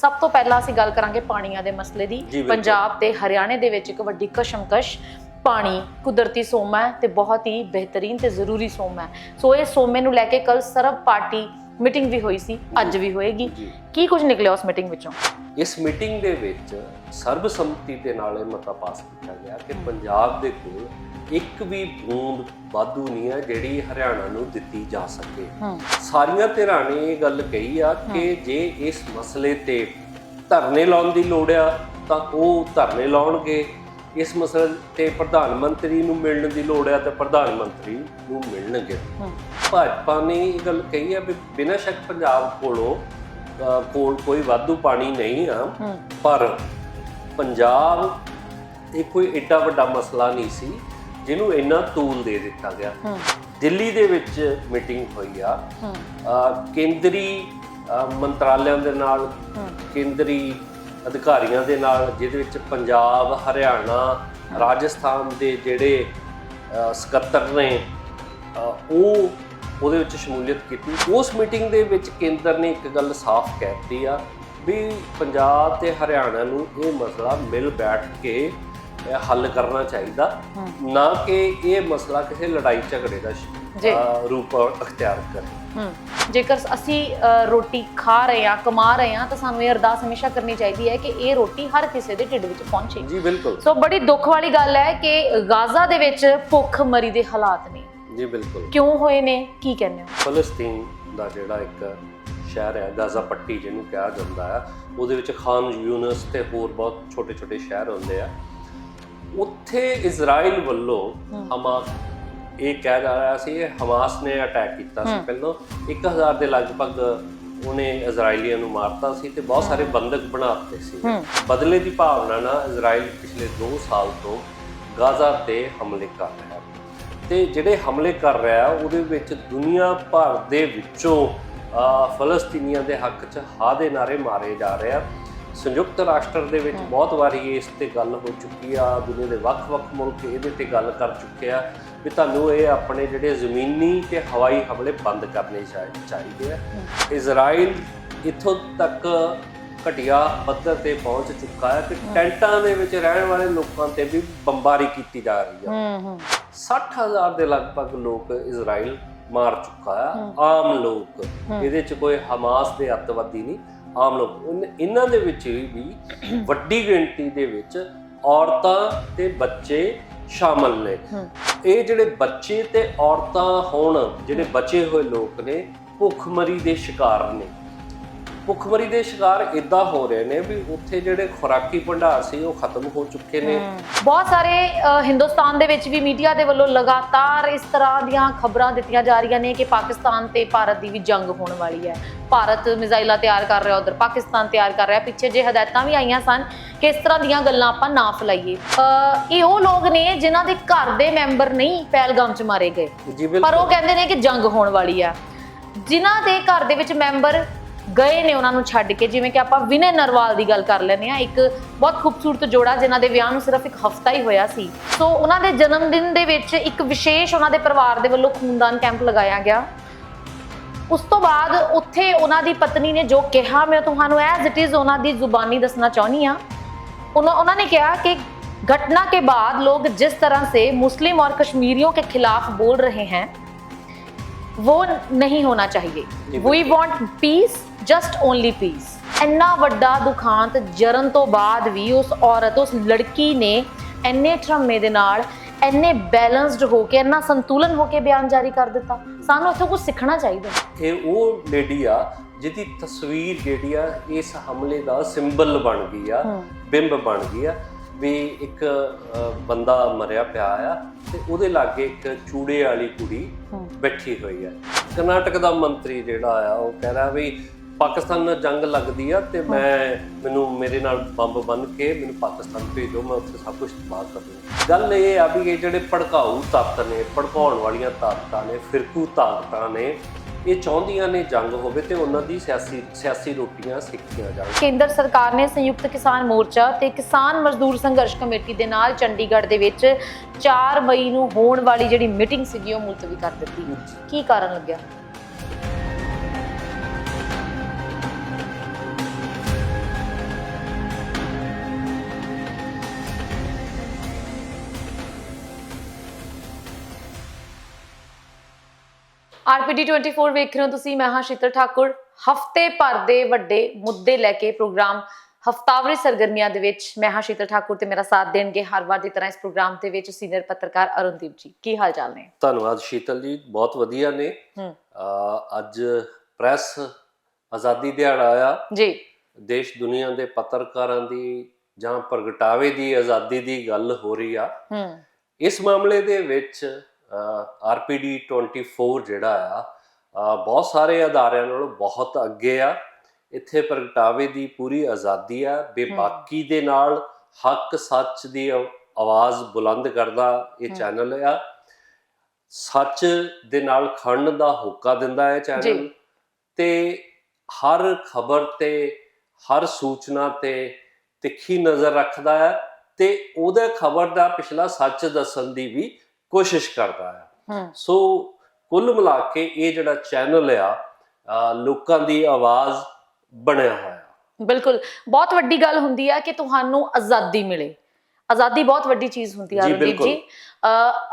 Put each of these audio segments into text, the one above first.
ਸਭ ਤੋਂ ਪਹਿਲਾਂ ਅਸੀਂ ਗੱਲ ਕਰਾਂਗੇ ਪਾਣੀਆਂ ਦੇ ਮਸਲੇ ਦੀ। ਪੰਜਾਬ ਤੇ ਹਰਿਆਣੇ ਦੇ ਵਿੱਚ ਇੱਕ ਵੱਡੀ ਕਸ਼ਮਕਸ਼ ਪਾਣੀ ਕੁਦਰਤੀ ਸੋਮਾ ਹੈ ਤੇ ਬਹੁਤ ਹੀ ਬਿਹਤਰੀਨ ਤੇ ਜ਼ਰੂਰੀ ਸੋਮਾ ਹੈ। ਸੋ ਇਹ ਸੋਮੇ ਨੂੰ ਲੈ ਕੇ ਕੱਲ ਸਰਬ ਪਾਰਟੀ ਮੀਟਿੰਗ ਵੀ ਹੋਈ ਸੀ ਅੱਜ ਵੀ ਹੋਏਗੀ। ਕੀ ਕੁਝ ਨਿਕਲਿਆ ਉਸ ਮੀਟਿੰਗ ਵਿੱਚੋਂ? ਇਸ ਮੀਟਿੰਗ ਦੇ ਵਿੱਚ ਸਰਬਸੰਮਤੀ ਦੇ ਨਾਲ ਇਹ ਮਤਾ ਪਾਸ ਕੀਤਾ ਗਿਆ ਕਿ ਪੰਜਾਬ ਦੇ ਕੋਲ ਇੱਕ ਵੀ ਬੂੰਦ ਵਾਧੂ ਨਹੀਂ ਹੈ ਜਿਹੜੀ ਹਰਿਆਣਾ ਨੂੰ ਦਿੱਤੀ ਜਾ ਸਕੇ। ਹੂੰ। ਸਾਰੀਆਂ ਧਿਰਾਂ ਨੇ ਇਹ ਗੱਲ ਕਹੀ ਆ ਕਿ ਜੇ ਇਸ ਮਸਲੇ ਤੇ ਧਰਨੇ ਲਾਉਣ ਦੀ ਲੋੜ ਆ ਤਾਂ ਉਹ ਧਰਨੇ ਲਾਉਣਗੇ। ਇਸ ਮਸਲੇ ਤੇ ਪ੍ਰਧਾਨ ਮੰਤਰੀ ਨੂੰ ਮਿਲਣ ਦੀ ਲੋੜ ਆ ਤਾਂ ਪ੍ਰਧਾਨ ਮੰਤਰੀ ਨੂੰ ਮਿਲਣਗੇ। ਹੂੰ। ਭਾਜਪਾ ਨੇ ਇਹ ਗੱਲ ਕਹੀ ਆ ਵੀ ਬਿਨਾਂ ਸ਼ੱਕ ਪੰਜਾਬ ਕੋਲੋਂ ਕੋਲ ਕੋਈ ਵਾਧੂ ਪਾਣੀ ਨਹੀਂ ਆ ਹੂੰ। ਪਰ ਪੰਜਾਬ ਇਹ ਕੋਈ ਏਡਾ ਵੱਡਾ ਮਸਲਾ ਨਹੀਂ ਸੀ। ਜਿਹਨੂੰ ਇੰਨਾ ਤੂਲ ਦੇ ਦਿੱਤਾ ਗਿਆ। ਦਿੱਲੀ ਦੇ ਵਿੱਚ ਮੀਟਿੰਗ ਹੋਈ ਆ। ਕੇਂਦਰੀ ਮੰਤਰਾਲਿਆਂ ਦੇ ਨਾਲ ਕੇਂਦਰੀ ਅਧਿਕਾਰੀਆਂ ਦੇ ਨਾਲ ਜਿਹਦੇ ਵਿੱਚ ਪੰਜਾਬ ਹਰਿਆਣਾ ਰਾਜਸਥਾਨ ਦੇ ਜਿਹੜੇ ਸਕੱਤਰ ਨੇ ਉਹ ਉਹਦੇ ਵਿੱਚ ਸ਼ਮੂਲੀਅਤ ਕੀਤੀ। ਉਸ ਮੀਟਿੰਗ ਦੇ ਵਿੱਚ ਕੇਂਦਰ ਨੇ ਇੱਕ ਗੱਲ ਸਾਫ਼ ਕਹਿਤੀ ਆ ਵੀ ਪੰਜਾਬ ਤੇ ਹਰਿਆਣਾ ਨੂੰ ਇਹ ਮਸਲਾ ਮਿਲ ਬੈਠ ਕੇ ਹੱਲ ਕਰਨਾ ਚਾਹੀਦਾ। ਨਾ ਕਿ ਇਹ ਮਸਲਾ ਕਿਸੇ ਲੜਾਈ ਝਗੜੇ ਦਾ ਰੂਪ ਅਖਤਿਆਰ ਕਰੇ। ਜੇਕਰ ਅਸੀਂ ਰੋਟੀ ਖਾ ਰਹੇ ਹਾਂ ਕਮਾ ਰਹੇ ਹਾਂ ਤਾਂ ਸਾਨੂੰ ਇਹ ਅਰਦਾਸ ਹਮੇਸ਼ਾ ਕਰਨੀ ਚਾਹੀਦੀ ਹੈ ਕਿ ਇਹ ਰੋਟੀ ਹਰ ਕਿਸੇ ਦੇ ਢਿੱਡ ਵਿੱਚ ਪਹੁੰਚੇ। ਜੀ ਬਿਲਕੁਲ। ਸੋ ਬੜੀ ਦੁੱਖ ਵਾਲੀ ਗੱਲ ਹੈ ਕਿ ਗਾਜ਼ਾ ਦੇ ਵਿੱਚ ਭੁੱਖ ਮਰੀ ਦੇ ਹਾਲਾਤ ਨੇ। ਜੀ ਬਿਲਕੁਲ। ਕਿਉਂ ਹੋਏ ਨੇ? ਕੀ ਕਹਿੰਦੇ ਹੋ? ਫਲਸਤੀਨ ਦਾ ਜਿਹੜਾ ਇੱਕ ਸ਼ਹਿਰ ਹੈ ਗਾਜ਼ਾ ਪੱਟੀ ਜਿਹਨੂੰ ਕਿਹਾ ਜਾਂਦਾ ਹੈ ਉਹਦੇ ਵਿੱਚ ਖਾਨ ਯੂਨਸ ਤੇ ਹੋਰ ਬਹੁਤ ਛੋਟੇ ਛੋਟੇ ਸ਼ਹਿਰ ਹੁੰਦੇ ਆ। ਉੱਥੇ ਇਜ਼ਰਾਈਲ ਵੱਲੋਂ ਹਮਾਸ ਇਹ ਕਹਿ ਜਾ ਰਿਹਾ ਸੀ ਇਹ ਹਮਾਸ ਨੇ ਅਟੈਕ ਕੀਤਾ ਸੀ ਪਹਿਲਾਂ। 1000 ਦੇ ਲਗਭਗ ਉਹਨੇ ਇਜ਼ਰਾਈਲੀਆਂ ਨੂੰ ਮਾਰਤਾ ਸੀ ਤੇ ਬਹੁਤ ਸਾਰੇ ਬੰਦਕ ਬਣਾ ਦਿੱਤੇ ਸੀ। ਬਦਲੇ ਦੀ ਭਾਵਨਾ ਨਾਲ ਇਜ਼ਰਾਈਲ ਪਿਛਲੇ 2 ਸਾਲ ਤੋਂ ਗਾਜ਼ਾ ਤੇ ਹਮਲੇ ਕਰ ਰਿਹਾ। ਹੈ ਤੇ ਜਿਹੜੇ ਹਮਲੇ ਕਰ ਰਿਹਾ ਉਹਦੇ ਵਿੱਚ ਦੁਨੀਆ ਭਰ ਦੇ ਵਿੱਚੋਂ ਫਲਸਤੀਨੀਆਂ ਦੇ ਹੱਕ 'ਚ ਹਾ ਦੇ ਨਾਰੇ ਮਾਰੇ ਜਾ ਰਹੇ ਆ। ਸੰਯੁਕਤ ਰਾਸ਼ਟਰ ਦੇ ਵਿੱਚ ਬਹੁਤ ਵਾਰੀ ਇਸ ਤੇ ਗੱਲ ਹੋ ਚੁੱਕੀ ਆ ਦੁਨੀਆ ਦੇ ਵੱਖ-ਵੱਖ ਮੁਲਕ ਇਹਦੇ ਤੇ ਗੱਲ ਕਰ ਚੁੱਕੇ ਆ ਵੀ ਤੁਹਾਨੂੰ ਇਹ ਆਪਣੇ ਜਿਹੜੇ ਜ਼ਮੀਨੀ ਤੇ ਹਵਾਈ ਹਮਲੇ ਬੰਦ ਕਰਨੇ ਚਾਹੀ- ਚਾਹੀਦੇ ਆ। ਇਜ਼ਰਾਈਲ ਇੱਥੋਂ ਤੱਕ ਘਟੀਆ ਪੱਧਰ ਤੇ ਪਹੁੰਚ ਚੁੱਕਾ ਹੈ ਕਿ ਟੈਂਟਾਂ ਦੇ ਵਿੱਚ ਰਹਿਣ ਵਾਲੇ ਲੋਕਾਂ ਤੇ ਵੀ ਬੰਬਾਰੀ ਕੀਤੀ ਜਾ ਰਹੀ ਹੈ ਹੂੰ। ਹੂੰ 60000 ਦੇ ਲਗਭਗ ਲੋਕ ਇਜ਼ਰਾਈਲ ਮਾਰ ਚੁੱਕਾ ਹੈ। ਆਮ ਲੋਕ। ਇਹਦੇ ਚ ਕੋਈ ਹਮਾਸ ਦੇ ਅੱਤਵਾਦੀ ਨਹੀਂ। ਆਮ ਲੋਕ। ਇਹਨਾਂ ਦੇ ਵਿੱਚ ਵੀ ਵੱਡੀ ਗਿਣਤੀ ਦੇ ਵਿੱਚ ਔਰਤਾਂ ਤੇ ਬੱਚੇ ਸ਼ਾਮਲ ਨੇ। ਇਹ ਜਿਹੜੇ ਬੱਚੇ ਤੇ ਔਰਤਾਂ ਹੋਣ ਜਿਹੜੇ ਬਚੇ ਹੋਏ ਲੋਕ ਨੇ ਭੁੱਖਮਰੀ ਦੇ ਸ਼ਿਕਾਰ ਨੇ। ਭੁੱਖਮਰੀ ਦੇ ਸ਼ਿਕਾਰ ਇਦਾਂ ਹੋ ਰਹੇ ਨੇ ਵੀ ਉੱਥੇ ਜਿਹੜੇ ਖੁਰਾਕੀ ਭੰਡਾਰ ਸੀ ਉਹ ਖਤਮ ਹੋ ਚੁੱਕੇ ਨੇ। ਬਹੁਤ ਸਾਰੇ ਹਿੰਦੁਸਤਾਨ ਦੇ ਵਿੱਚ ਵੀ ਮੀਡੀਆ ਦੇ ਵੱਲੋਂ ਲਗਾਤਾਰ ਇਸ ਤਰ੍ਹਾਂ ਦੀਆਂ ਖਬਰਾਂ ਦਿੱਤੀਆਂ ਜਾ ਰਹੀਆਂ ਨੇ ਕਿ ਪਾਕਿਸਤਾਨ ਤੇ ਭਾਰਤ ਦੀ ਵੀ ਜੰਗ ਹੋਣ ਵਾਲੀ ਹੈ। ਭਾਰਤ ਮਿਜ਼ਾਈਲਾਂ ਤਿਆਰ ਕਰ ਰਿਹਾ ਉਧਰ ਪਾਕਿਸਤਾਨ ਤਿਆਰ ਕਰ ਰਿਹਾ। ਪਿੱਛੇ ਜੇ ਹਦਾਇਤਾਂ ਵੀ ਆਈਆਂ ਸਨ ਕਿ ਇਸ ਤਰ੍ਹਾਂ ਦੀਆਂ ਗੱਲਾਂ ਆਪਾਂ ਨਾ ਫਲਾਈਏ। ਇਹ ਉਹ ਲੋਕ ਨੇ ਜਿਨ੍ਹਾਂ ਦੇ ਘਰ ਦੇ ਮੈਂਬਰ ਨਹੀਂ ਪਹਿਲਗਾਮ 'ਚ ਮਾਰੇ ਗਏ। ਪਰ ਉਹ ਕਹਿੰਦੇ ਨੇ ਕਿ ਜੰਗ ਹੋਣ ਵਾਲੀ ਆ ਜਿਨ੍ਹਾਂ ਦੇ ਘਰ ਦੇ ਵਿੱਚ ਮੈਂਬਰ ਗਏ ਨੇ ਉਹਨਾਂ ਨੂੰ ਛੱਡ ਕੇ ਜਿਵੇਂ ਕਿ ਆਪਾਂ ਵਿਨੇ ਨਰਵਾਲ ਦੀ ਗੱਲ ਕਰ ਲੈਂਦੇ ਆ ਇੱਕ ਬਹੁਤ ਖੂਬਸੂਰਤ ਜੋੜਾ ਜਿਨ੍ਹਾਂ ਦੇ ਵਿਆਹ ਨੂੰ ਸਿਰਫ ਇੱਕ ਹਫਤਾ ਹੀ ਹੋਇਆ ਸੀ ਸੋ ਉਹਨਾਂ ਦੇ ਜਨਮ ਦਿਨ ਦੇ ਵਿੱਚ ਇੱਕ ਵਿਸ਼ੇਸ਼ ਉਹਨਾਂ ਦੇ ਪਰਿਵਾਰ ਦੇ ਵੱਲੋਂ ਖੂਨਦਾਨ ਕੈਂਪ ਲਗਾਇਆ ਗਿਆ ਉਸ ਤੋਂ ਬਾਅਦ ਉੱਥੇ ਉਹਨਾਂ ਦੀ ਪਤਨੀ ਨੇ ਜੋ ਕਿਹਾ ਮੈਂ ਤੁਹਾਨੂੰ ਐਜ਼ ਇਟ ਇਜ਼ ਉਹਨਾਂ ਦੀ ਜ਼ੁਬਾਨੀ ਦੱਸਣਾ ਚਾਹੁੰਦੀ ਆ उन्हों- उन्होंने कहा कि घटना के बाद लोग जिस तरह से मुस्लिम और कश्मीरियों के खिलाफ बोल रहे हैं वो नहीं होना चाहिए जी, we want piece just only peace. ਇੰਨਾ ਵੱਡਾ ਦੁਖਾਂਤ ਜਰਨ ਤੋਂ ਬਾਅਦ ਵੀ ਉਸ ਔਰਤ ਉਸ ਲੜਕੀ ਨੇ ਇੰਨੇ ਠਰਮੇ ਦੇ ਨਾਲ ਇੰਨੇ ਬੈਲੈਂਸਡ ਹੋ ਕੇ ਇੰਨਾ ਸੰਤੁਲਨ ਹੋ ਕੇ ਬਿਆਨ ਜਾਰੀ ਕਰ ਦਿੱਤਾ। ਸਾਨੂੰ ਇੱਥੋਂ ਕੁਝ ਸਿੱਖਣਾ ਚਾਹੀਦਾ ਇਹ ਉਹ ਲੇਡੀ ਆ ਜਿਹਦੀ ਤਸਵੀਰ ਜਿਹੜੀ ਆ ਇਸ ਹਮਲੇ ਦਾ ਸਿੰਬਲ ਬਣ ਗਈ ਆ ਬਿੰਬ ਬਣ ਗਈ ਆ ਵੀ ਇੱਕ ਬੰਦਾ ਮਰਿਆ ਪਿਆ ਆ ਤੇ ਉਹਦੇ ਲਾਗੇ ਇੱਕ ਚੂੜੇ ਵਾਲੀ ਕੁੜੀ ਬੈਠੀ ਹੋਈ ਆ। ਕਰਨਾਟਕ ਦਾ ਮੰਤਰੀ ਜਿਹੜਾ ਆ ਉਹ ਕਹਿ ਰਿਹਾ ਵੀ ਪਾਕਿਸਤਾਨ ਨਾਲ ਜੰਗ ਲੱਗਦੀ ਆ ਤੇ ਮੈਂ ਮੈਨੂੰ ਮੇਰੇ ਨਾਲ ਬੰਬ ਬੰਨ ਕੇ ਮੈਨੂੰ ਪਾਕਿਸਤਾਨ ਭੇਜੋ ਮੈਂ ਉੱਥੇ ਸਭ ਕੁਝ ਤਬਾਹ ਕਰ ਦੂੰ ਗੱਲ ਇਹ ਆ ਵੀ ਇਹ ਜਿਹੜੇ ਭੜਕਾਊ ਤੱਤ ਨੇ ਭੜਕਾਉਣ ਵਾਲੀਆਂ ਤਾਕਤਾਂ ਨੇ ਫਿਰਕੂ ਤਾਕਤਾਂ ਨੇ ਇਹ ਚਾਹੁੰਦੀਆਂ ਨੇ ਜੰਗ ਹੋਵੇ ਤੇ ਉਹਨਾਂ ਦੀ ਸਿਆਸੀ ਸਿਆਸੀ ਰੋਟੀਆਂ ਸਿੱਖੀਆਂ ਜਾਣ। ਕੇਂਦਰ ਸਰਕਾਰ ਨੇ ਸੰਯੁਕਤ ਕਿਸਾਨ ਮੋਰਚਾ ਤੇ ਕਿਸਾਨ ਮਜ਼ਦੂਰ ਸੰਘਰਸ਼ ਕਮੇਟੀ ਦੇ ਨਾਲ ਚੰਡੀਗੜ੍ਹ ਦੇ ਵਿੱਚ 4 ਮਈ ਨੂੰ ਹੋਣ ਵਾਲੀ ਜਿਹੜੀ ਮੀਟਿੰਗ ਸੀਗੀ ਉਹ ਮੁਲਤਵੀ ਕਰ ਦਿੱਤੀ। ਕੀ ਕਾਰਨ ਲੱਗਿਆ? ਆਰਪੀਡੀ 24 ਵੇਖ ਰਹੇ ਹੋ ਤੁਸੀਂ ਮੈਂ ਹਾਂ ਸ਼ੀਤਲ ਠਾਕੁਰ। ਹਫ਼ਤੇ ਭਰ ਦੇ ਵੱਡੇ ਮੁੱਦੇ ਲੈ ਕੇ ਪ੍ਰੋਗਰਾਮ ਹਫਤਾਵਰੀ ਸਰਗਰਮੀਆਂ ਦੇ ਵਿੱਚ ਮੈਂ ਹਾਂ ਸ਼ੀਤਲ ਠਾਕੁਰ ਤੇ ਮੇਰਾ ਸਾਥ ਦੇਣਗੇ ਹਰ ਵਾਰ ਦੀ ਤਰ੍ਹਾਂ ਇਸ ਪ੍ਰੋਗਰਾਮ ਦੇ ਵਿੱਚ ਸੀਨੀਅਰ ਪੱਤਰਕਾਰ ਅਰੁਣਦੀਪ ਜੀ। ਕੀ ਹਾਲ ਚਾਲ ਨੇ? ਧੰਨਵਾਦ ਸ਼ੀਤਲ ਜੀ ਬਹੁਤ ਵਧੀਆ ਨੇ। ਅੱਜ ਪ੍ਰੈਸ ਆਜ਼ਾਦੀ ਦਿਹਾੜਾ ਆ। ਜੀ। ਦੇਸ਼ ਦੁਨੀਆ ਦੇ ਪੱਤਰਕਾਰਾਂ ਦੀ ਜਾਂ ਪ੍ਰਗਟਾਵੇ ਦੀ ਆਜ਼ਾਦੀ ਦੀ ਗੱਲ ਹੋ ਰਹੀ ਆ। ਹੂੰ। ਇਸ ਮਾਮਲੇ ਦੇ ਵਿੱਚ ਆਰਪੀਡੀ 24 ਜਿਹੜਾ ਆ ਬਹੁਤ ਸਾਰੇ ਅਦਾਰਿਆਂ ਨਾਲੋਂ ਬਹੁਤ ਅੱਗੇ ਆ। ਇੱਥੇ ਪ੍ਰਗਟਾਵੇ ਦੀ ਪੂਰੀ ਆਜ਼ਾਦੀ ਆ। ਬੇਬਾਕੀ ਦੇ ਨਾਲ ਹੱਕ ਸੱਚ ਦੀ ਆਵ- ਆਵਾਜ਼ ਬੁਲੰਦ ਕਰਦਾ ਇਹ। ਚੈਨਲ ਆ। ਸੱਚ ਦੇ ਨਾਲ ਖੜਨ ਦਾ ਹੋਕਾ ਦਿੰਦਾ ਹੈ ਚੈਨਲ। ਤੇ ਹਰ ਖਬਰ ਤੇ ਹਰ ਸੂਚਨਾ ਤੇ ਤਿੱਖੀ ਨਜ਼ਰ ਰੱਖਦਾ ਹੈ। ਤੇ ਉਹਦੇ ਖਬਰ ਦਾ ਪਿਛਲਾ ਸੱਚ ਦੱਸਣ ਦੀ ਵੀ ਕੋਸ਼ਿਸ਼ ਕਰਦਾ ਹੈ ਹੂੰ। ਸੋ ਕੁੱਲ ਮਿਲਾ ਕੇ ਇਹ ਜਿਹੜਾ ਚੈਨਲ ਆ ਲੋਕਾਂ ਦੀ ਆਵਾਜ਼ ਬਣਿਆ ਹੋਇਆ। ਬਿਲਕੁਲ। ਬਹੁਤ ਵੱਡੀ ਗੱਲ ਹੁੰਦੀ ਹੈ ਕਿ ਤੁਹਾਨੂੰ ਆਜ਼ਾਦੀ ਮਿਲੇ। ਆਜ਼ਾਦੀ ਬਹੁਤ ਵੱਡੀ ਚੀਜ਼ ਹੁੰਦੀ ਅਰੁਣਦੀਪ ਬਿਲਕੁਲ। ਜੀ।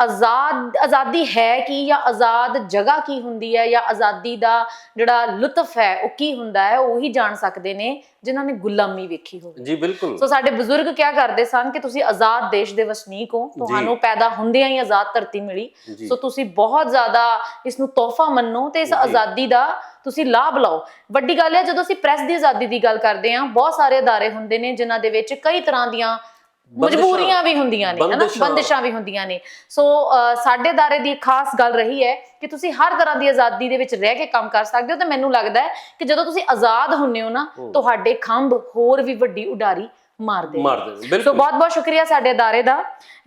ਆਜ਼ਾਦ ਆਜ਼ਾਦੀ ਹੈ ਕੀ ਜਾਂ ਆਜ਼ਾਦ ਜਗ੍ਹਾ ਕੀ ਹੁੰਦੀ ਹੈ ਜਾਂ ਆਜ਼ਾਦੀ ਦਾ ਜਿਹੜਾ ਲੁਤਫ ਹੈ ਉਹ ਕੀ ਹੁੰਦਾ ਹੈ ਉਹੀ ਜਾਣ ਸਕਦੇ ਨੇ ਜਿਨ੍ਹਾਂ ਨੇ ਗੁਲਾਮੀ ਵੇਖੀ ਹੋਵੇ। ਜੀ ਬਿਲਕੁਲ। ਸੋ ਸਾਡੇ ਬਜ਼ੁਰਗ ਕਿਆ ਕਰਦੇ ਸਨ ਕਿ ਤੁਸੀਂ ਆਜ਼ਾਦ ਦੇਸ਼ ਦੇ ਵਸਨੀਕ ਹੋ ਤੁਹਾਨੂੰ ਪੈਦਾ ਹੁੰਦਿਆਂ ਹੀ ਆਜ਼ਾਦ ਧਰਤੀ ਮਿਲੀ। ਸੋ ਤੁਸੀਂ ਬਹੁਤ ਜ਼ਿਆਦਾ ਇਸ ਨੂੰ ਤੋਹਫਾ ਮੰਨੋ ਤੇ ਇਸ। ਆਜ਼ਾਦੀ ਦਾ ਤੁਸੀਂ ਲਾਭ ਲਓ। ਵੱਡੀ ਗੱਲ ਹੈ ਜਦੋਂ ਅਸੀਂ ਪ੍ਰੈਸ ਦੀ ਆਜ਼ਾਦੀ ਦੀ ਗੱਲ ਕਰਦੇ ਹਾਂ ਬਹੁਤ ਸਾਰੇ ਅਦਾਰੇ ਹੁੰਦੇ ਨੇ ਜਿਨ੍ਹਾਂ ਦੇ ਵਿੱਚ ਕਈ ਤਰ੍ਹਾਂ ਦੀਆਂ ਮਜਬੂਰੀਆਂ ਵੀ ਹੁੰਦੀਆਂ ਨੇ ਹਨਾ? ਬੰਦਿਸ਼ਾਂ। ਵੀ ਹੁੰਦੀਆਂ ਨੇ। ਸੋ ਸਾਡੇ ਅਦਾਰੇ ਦੀ ਖਾਸ ਗੱਲ ਰਹੀ ਹੈ ਕਿ ਤੁਸੀਂ ਹਰ ਤਰ੍ਹਾਂ ਦੀ ਆਜ਼ਾਦੀ ਦੇ ਵਿੱਚ ਰਹਿ ਕੇ ਕੰਮ ਕਰ ਸਕਦੇ ਹੋ ਤੇ ਮੈਨੂੰ ਲੱਗਦਾ ਹੈ ਕਿ ਜਦੋਂ ਤੁਸੀਂ ਆਜ਼ਾਦ ਹੁੰਨੇ ਹੋ ਨਾ। ਤੁਹਾਡੇ ਖੰਭ ਹੋਰ ਵੀ ਵੱਡੀ ਉਡਾਰੀ ਮਾਰਦੇ ਮਾਰਦੇ ਬਿਲਕੁਲ। ਬਹੁਤ ਬਹੁਤ ਸ਼ੁਕਰੀਆ ਸਾਡੇ ਅਦਾਰੇ ਦਾ।